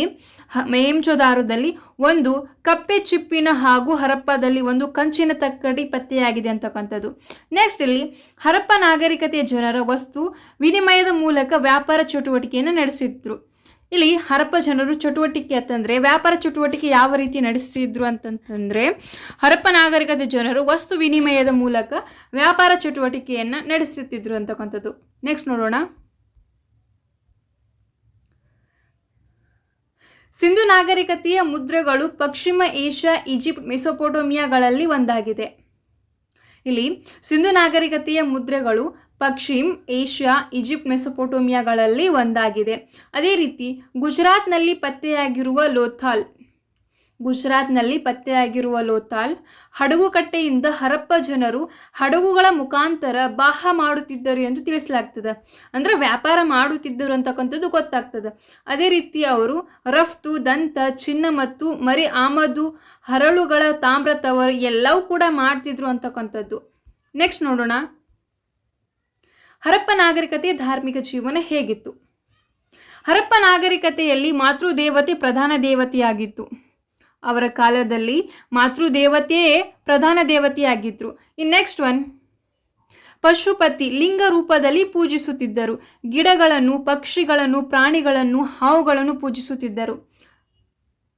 ಮಹೇಂಜೋದಾರದಲ್ಲಿ ಒಂದು ಕಪ್ಪೆ ಚಿಪ್ಪಿನ ಹಾಗೂ ಹರಪ್ಪದಲ್ಲಿ ಒಂದು ಕಂಚಿನ ತಕ್ಕಡಿ ಪತ್ತೆಯಾಗಿದೆ ಅಂತಕ್ಕಂಥದ್ದು. ನೆಕ್ಸ್ಟ್ ಇಲ್ಲಿ, ಹರಪ್ಪ ನಾಗರಿಕತೆಯ ಜನರ ವಸ್ತು ವಿನಿಮಯದ ಮೂಲಕ ವ್ಯಾಪಾರ ಚಟುವಟಿಕೆಯನ್ನು ನಡೆಸಿದ್ರು. ಇಲ್ಲಿ ಹರಪ್ಪ ಜನರು ಚಟುವಟಿಕೆ ಅಂತಂದರೆ, ವ್ಯಾಪಾರ ಚಟುವಟಿಕೆ ಯಾವ ರೀತಿ ನಡೆಸ್ತಿದ್ರು ಅಂತಂತಂದರೆ ಹರಪ್ಪ ನಾಗರಿಕತೆ ಜನರು ವಸ್ತು ವಿನಿಮಯದ ಮೂಲಕ ವ್ಯಾಪಾರ ಚಟುವಟಿಕೆಯನ್ನು ನಡೆಸುತ್ತಿದ್ರು ಅಂತಕ್ಕಂಥದ್ದು. ನೆಕ್ಸ್ಟ್ ನೋಡೋಣ. ಸಿಂಧು ನಾಗರಿಕತೆಯ ಮುದ್ರೆಗಳು ಪಶ್ಚಿಮ ಏಷ್ಯಾ, ಈಜಿಪ್ಟ್, ಮೆಸೊಪೊಟೋಮಿಯಾಗಳಲ್ಲಿ ಒಂದಾಗಿದೆ. ಇಲ್ಲಿ ಸಿಂಧು ನಾಗರಿಕತೆಯ ಮುದ್ರೆಗಳು ಪಶ್ಚಿಮ್ ಏಷ್ಯಾ, ಈಜಿಪ್ಟ್, ಮೆಸೊಪೊಟೋಮಿಯಾಗಳಲ್ಲಿ ಒಂದಾಗಿದೆ. ಅದೇ ರೀತಿ ಗುಜರಾತ್ನಲ್ಲಿ ಪತ್ತೆಯಾಗಿರುವ ಲೋಥಾಲ್, ಗುಜರಾತ್ನಲ್ಲಿ ಪತ್ತೆಯಾಗಿರುವ ಲೋಥಾಲ್, ಹಡಗುಕಟ್ಟೆಯಿಂದ ಹರಪ್ಪ ಜನರು ಹಡಗುಗಳ ಮುಖಾಂತರ ಬಾಹ ಮಾಡುತ್ತಿದ್ದರು ಎಂದು ತಿಳಿಸಲಾಗ್ತದೆ. ಅಂದರೆ ವ್ಯಾಪಾರ ಮಾಡುತ್ತಿದ್ದರು ಅಂತಕ್ಕಂಥದ್ದು ಗೊತ್ತಾಗ್ತದೆ. ಅದೇ ರೀತಿ ಅವರು ರಫ್ತು, ದಂತ, ಚಿನ್ನ ಮತ್ತು ಮರಿ ಆಮದು, ಹರಳುಗಳ ತಾಮ್ರ ತವರು ಎಲ್ಲವೂ ಕೂಡ ಮಾಡ್ತಿದ್ರು ಅಂತಕ್ಕಂಥದ್ದು. ನೆಕ್ಸ್ಟ್ ನೋಡೋಣ. ಹರಪ್ಪ ನಾಗರಿಕತೆಯ ಧಾರ್ಮಿಕ ಜೀವನ ಹೇಗಿತ್ತು? ಹರಪ್ಪ ನಾಗರಿಕತೆಯಲ್ಲಿ ಮಾತೃದೇವತೆ ಪ್ರಧಾನ ದೇವತೆಯಾಗಿತ್ತು. ಅವರ ಕಾಲದಲ್ಲಿ ಮಾತೃದೇವತೆಯೇ ಪ್ರಧಾನ ದೇವತೆಯಾಗಿದ್ರು. ಇನ್ ನೆಕ್ಸ್ಟ್ ಒನ್ ಪಶುಪತಿ ಲಿಂಗ ರೂಪದಲ್ಲಿ ಪೂಜಿಸುತ್ತಿದ್ದರು. ಗಿಡಗಳನ್ನು, ಪಕ್ಷಿಗಳನ್ನು, ಪ್ರಾಣಿಗಳನ್ನು, ಹಾವುಗಳನ್ನು ಪೂಜಿಸುತ್ತಿದ್ದರು.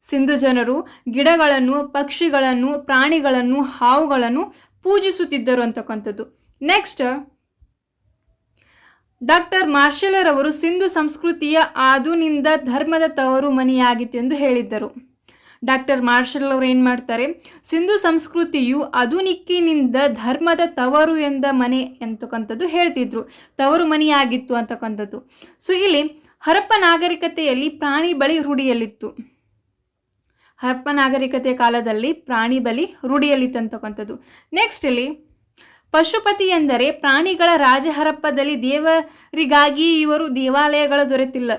ಸಿಂಧು ಜನರು ಗಿಡಗಳನ್ನು, ಪಕ್ಷಿಗಳನ್ನು, ಪ್ರಾಣಿಗಳನ್ನು, ಹಾವುಗಳನ್ನು ಪೂಜಿಸುತ್ತಿದ್ದರು ಅಂತಕ್ಕಂಥದ್ದು. ನೆಕ್ಸ್ಟ್ ಡಾಕ್ಟರ್ ಮಾರ್ಷಲರ್ ಅವರು ಸಿಂಧು ಸಂಸ್ಕೃತಿಯ ಆದುನಿಂದ ಧರ್ಮದ ತವರು ಮನೆಯಾಗಿತ್ತು ಎಂದು ಹೇಳಿದ್ದರು. ಡಾಕ್ಟರ್ ಮಾರ್ಷಲ್ ಅವರು ಏನು ಮಾಡ್ತಾರೆ? ಸಿಂಧು ಸಂಸ್ಕೃತಿಯು ಅದುನಿಕ್ಕಿನಿಂದ ಧರ್ಮದ ತವರು ಎಂದ ಮನೆ ಅಂತಕ್ಕಂಥದ್ದು ಹೇಳ್ತಿದ್ರು. ತವರು ಮನೆಯಾಗಿತ್ತು ಅಂತಕ್ಕಂಥದ್ದು. ಸೊ ಇಲ್ಲಿ ಹರಪ್ಪ ನಾಗರಿಕತೆಯಲ್ಲಿ ಪ್ರಾಣಿ ಬಳಿ ರೂಢಿಯಲ್ಲಿತ್ತು. ಹರಪ್ಪ ನಾಗರಿಕತೆಯ ಕಾಲದಲ್ಲಿ ಪ್ರಾಣಿ ಬಲಿ ರೂಢಿಯಲ್ಲಿತ್ತು ಅಂತಕ್ಕಂಥದ್ದು. ನೆಕ್ಸ್ಟ್ ಇಲ್ಲಿ ಪಶುಪತಿ ಎಂದರೆ ಪ್ರಾಣಿಗಳ ರಾಜಹರಪ್ಪದಲ್ಲಿ ದೇವರಿಗಾಗಿ ಇವರು ದೇವಾಲಯಗಳು ದೊರೆತಿಲ್ಲ.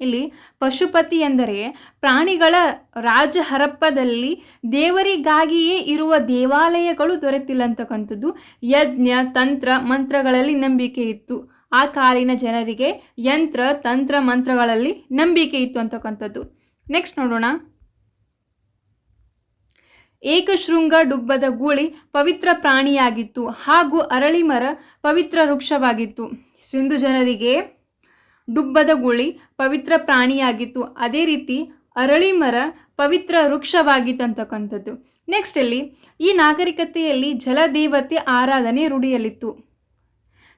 ಇಲ್ಲಿ ಪಶುಪತಿ ಎಂದರೆ ಪ್ರಾಣಿಗಳ ರಾಜಹರಪ್ಪದಲ್ಲಿ ದೇವರಿಗಾಗಿಯೇ ಇರುವ ದೇವಾಲಯಗಳು ದೊರೆತಿಲ್ಲ ಅಂತಕ್ಕಂಥದ್ದು. ಯಜ್ಞ, ತಂತ್ರ, ಮಂತ್ರಗಳಲ್ಲಿ ನಂಬಿಕೆ ಇತ್ತು. ಆ ಕಾಲಿನ ಜನರಿಗೆ ಯಂತ್ರ, ತಂತ್ರ, ಮಂತ್ರಗಳಲ್ಲಿ ನಂಬಿಕೆ ಇತ್ತು ಅಂತಕ್ಕಂಥದ್ದು. ನೆಕ್ಸ್ಟ್ ನೋಡೋಣ. ಏಕಶೃಂಗ ಡುಬ್ಬದ ಗೂಳಿ ಪವಿತ್ರ ಪ್ರಾಣಿಯಾಗಿತ್ತು ಹಾಗೂ ಅರಳಿಮರ ಪವಿತ್ರ ವೃಕ್ಷವಾಗಿತ್ತು. ಸಿಂಧು ಜನರಿಗೆ ಡುಬ್ಬದ ಗೂಳಿ ಪವಿತ್ರ ಪ್ರಾಣಿಯಾಗಿತ್ತು. ಅದೇ ರೀತಿ ಅರಳಿಮರ ಪವಿತ್ರ ವೃಕ್ಷವಾಗಿತ್ತು ಅಂತಕ್ಕಂಥದ್ದು ನೆಕ್ಸ್ಟ್ ಅಲ್ಲಿ ಈ ನಾಗರಿಕತೆಯಲ್ಲಿ ಜಲದೇವತೆ ಆರಾಧನೆ ರೂಢಿಯಲ್ಲಿತ್ತು.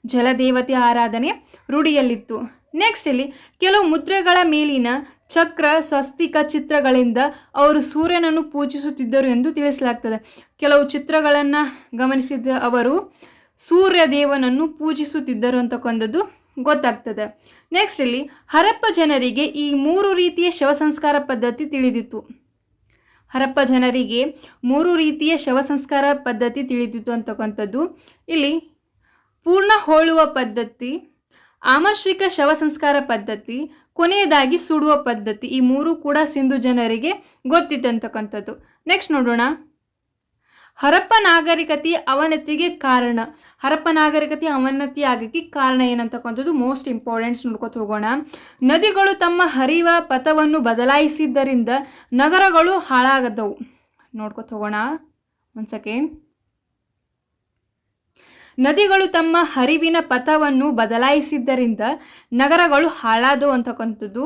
ಜಲದೇವತೆ ಆರಾಧನೆ ರೂಢಿಯಲ್ಲಿತ್ತು. ನೆಕ್ಸ್ಟ್ ಇಲ್ಲಿ, ಕೆಲವು ಮುದ್ರೆಗಳ ಮೇಲಿನ ಚಕ್ರ ಸ್ವಸ್ತಿಕ ಚಿತ್ರಗಳಿಂದ ಅವರು ಸೂರ್ಯನನ್ನು ಪೂಜಿಸುತ್ತಿದ್ದರು ಎಂದು ತಿಳಿಸಲಾಗ್ತದೆ. ಕೆಲವು ಚಿತ್ರಗಳನ್ನು ಗಮನಿಸಿದ ಅವರು ಸೂರ್ಯ ದೇವನನ್ನು ಪೂಜಿಸುತ್ತಿದ್ದರು ಅಂತಕ್ಕಂಥದ್ದು ಗೊತ್ತಾಗ್ತದೆ. ನೆಕ್ಸ್ಟ್ ಇಲ್ಲಿ, ಹರಪ್ಪ ಜನರಿಗೆ ಈ ಮೂರು ರೀತಿಯ ಶವ ಸಂಸ್ಕಾರ ಪದ್ಧತಿ ತಿಳಿದಿತ್ತು. ಹರಪ್ಪ ಜನರಿಗೆ ಮೂರು ರೀತಿಯ ಶವ ಸಂಸ್ಕಾರ ಪದ್ಧತಿ ತಿಳಿದಿತ್ತು ಅಂತಕ್ಕಂಥದ್ದು ಇಲ್ಲಿ, ಪೂರ್ಣ ಹೋಳುವ ಪದ್ಧತಿ, ಆಮಶ್ರಿಕ ಶವ ಸಂಸ್ಕಾರ ಪದ್ಧತಿ ಕೊನೆಯದಾಗಿ ಸುಡುವ ಪದ್ಧತಿ. ಈ ಮೂರು ಕೂಡ ಸಿಂಧು ಜನರಿಗೆ ಗೊತ್ತಿತ್ತಂತಕ್ಕಂಥದ್ದು ನೆಕ್ಸ್ಟ್ ನೋಡೋಣ. ಹರಪ್ಪ ನಾಗರಿಕತೆ ಅವನತಿಗೆ ಕಾರಣ. ಹರಪ್ಪ ನಾಗರಿಕತೆ ಅವನತಿ ಆಗಕ್ಕೆ ಕಾರಣ ಏನಂತಕ್ಕಂಥದ್ದು ಮೋಸ್ಟ್ ಇಂಪಾರ್ಟೆಂಟ್ಸ್ ನೋಡ್ಕೊತ ಹೋಗೋಣ. ನದಿಗಳು ತಮ್ಮ ಹರಿವ ಪಥವನ್ನು ಬದಲಾಯಿಸಿದ್ದರಿಂದ ನಗರಗಳು ಹಾಳಾಗದವು ನೋಡ್ಕೊತ ಹೋಗೋಣ. ಒಂದು ಸೆಕೆಂಡ್ ನದಿಗಳು ತಮ್ಮ ಹರಿವಿನ ಪಥವನ್ನು ಬದಲಾಯಿಸಿದ್ದರಿಂದ ನಗರಗಳು ಹಾಳಾದವು ಅಂತಕ್ಕಂಥದ್ದು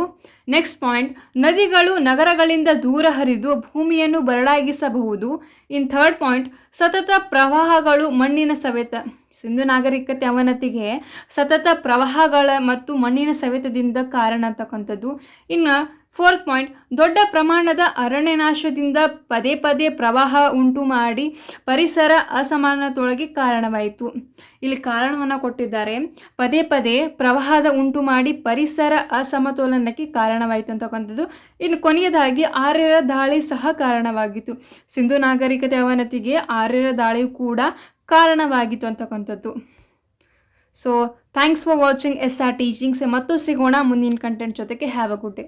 ನೆಕ್ಸ್ಟ್ ಪಾಯಿಂಟ್ ನದಿಗಳು ನಗರಗಳಿಂದ ದೂರ ಹರಿದು ಭೂಮಿಯನ್ನು ಬರಡಾಗಿಸಬಹುದು. ಇನ್ ಥರ್ಡ್ ಪಾಯಿಂಟ್ ಸತತ ಪ್ರವಾಹಗಳು ಮಣ್ಣಿನ ಸವೆತ, ಸಿಂಧು ನಾಗರಿಕತೆ ಅವನತಿಗೆ ಸತತ ಪ್ರವಾಹಗಳ ಮತ್ತು ಮಣ್ಣಿನ ಸವೆತದಿಂದ ಕಾರಣ ಅಂತಕ್ಕಂಥದ್ದು ಇನ್ನು ಫೋರ್ತ್ ಪಾಯಿಂಟ್ ದೊಡ್ಡ ಪ್ರಮಾಣದ ಅರಣ್ಯನಾಶದಿಂದ ಪದೇ ಪದೇ ಪ್ರವಾಹ ಉಂಟು ಮಾಡಿ ಪರಿಸರ ಅಸಮಾನತೊಳಗೆ ಕಾರಣವಾಯಿತು. ಇಲ್ಲಿ ಕಾರಣವನ್ನು ಕೊಟ್ಟಿದ್ದಾರೆ. ಪದೇ ಪದೇ ಪ್ರವಾಹದ ಉಂಟು ಮಾಡಿ ಪರಿಸರ ಅಸಮತೋಲನಕ್ಕೆ ಕಾರಣವಾಯಿತು ಅಂತಕ್ಕಂಥದ್ದು ಇನ್ನು ಕೊನೆಯದಾಗಿ ಆರ್ಯರ ದಾಳಿ ಸಹ ಕಾರಣವಾಗಿತ್ತು. ಸಿಂಧು ನಾಗರಿಕತೆ ಅವನತಿಗೆ ಆರ್ಯರ ದಾಳಿಯು ಕೂಡ ಕಾರಣವಾಗಿತ್ತು ಅಂತಕ್ಕಂಥದ್ದು so thanks for watching S R teachings ಮತ್ತು ಸಿಗೋಣ ಮುಂದಿನ ಕಂಟೆಂಟ್ ಜೊತೆಗೆ. Have a good day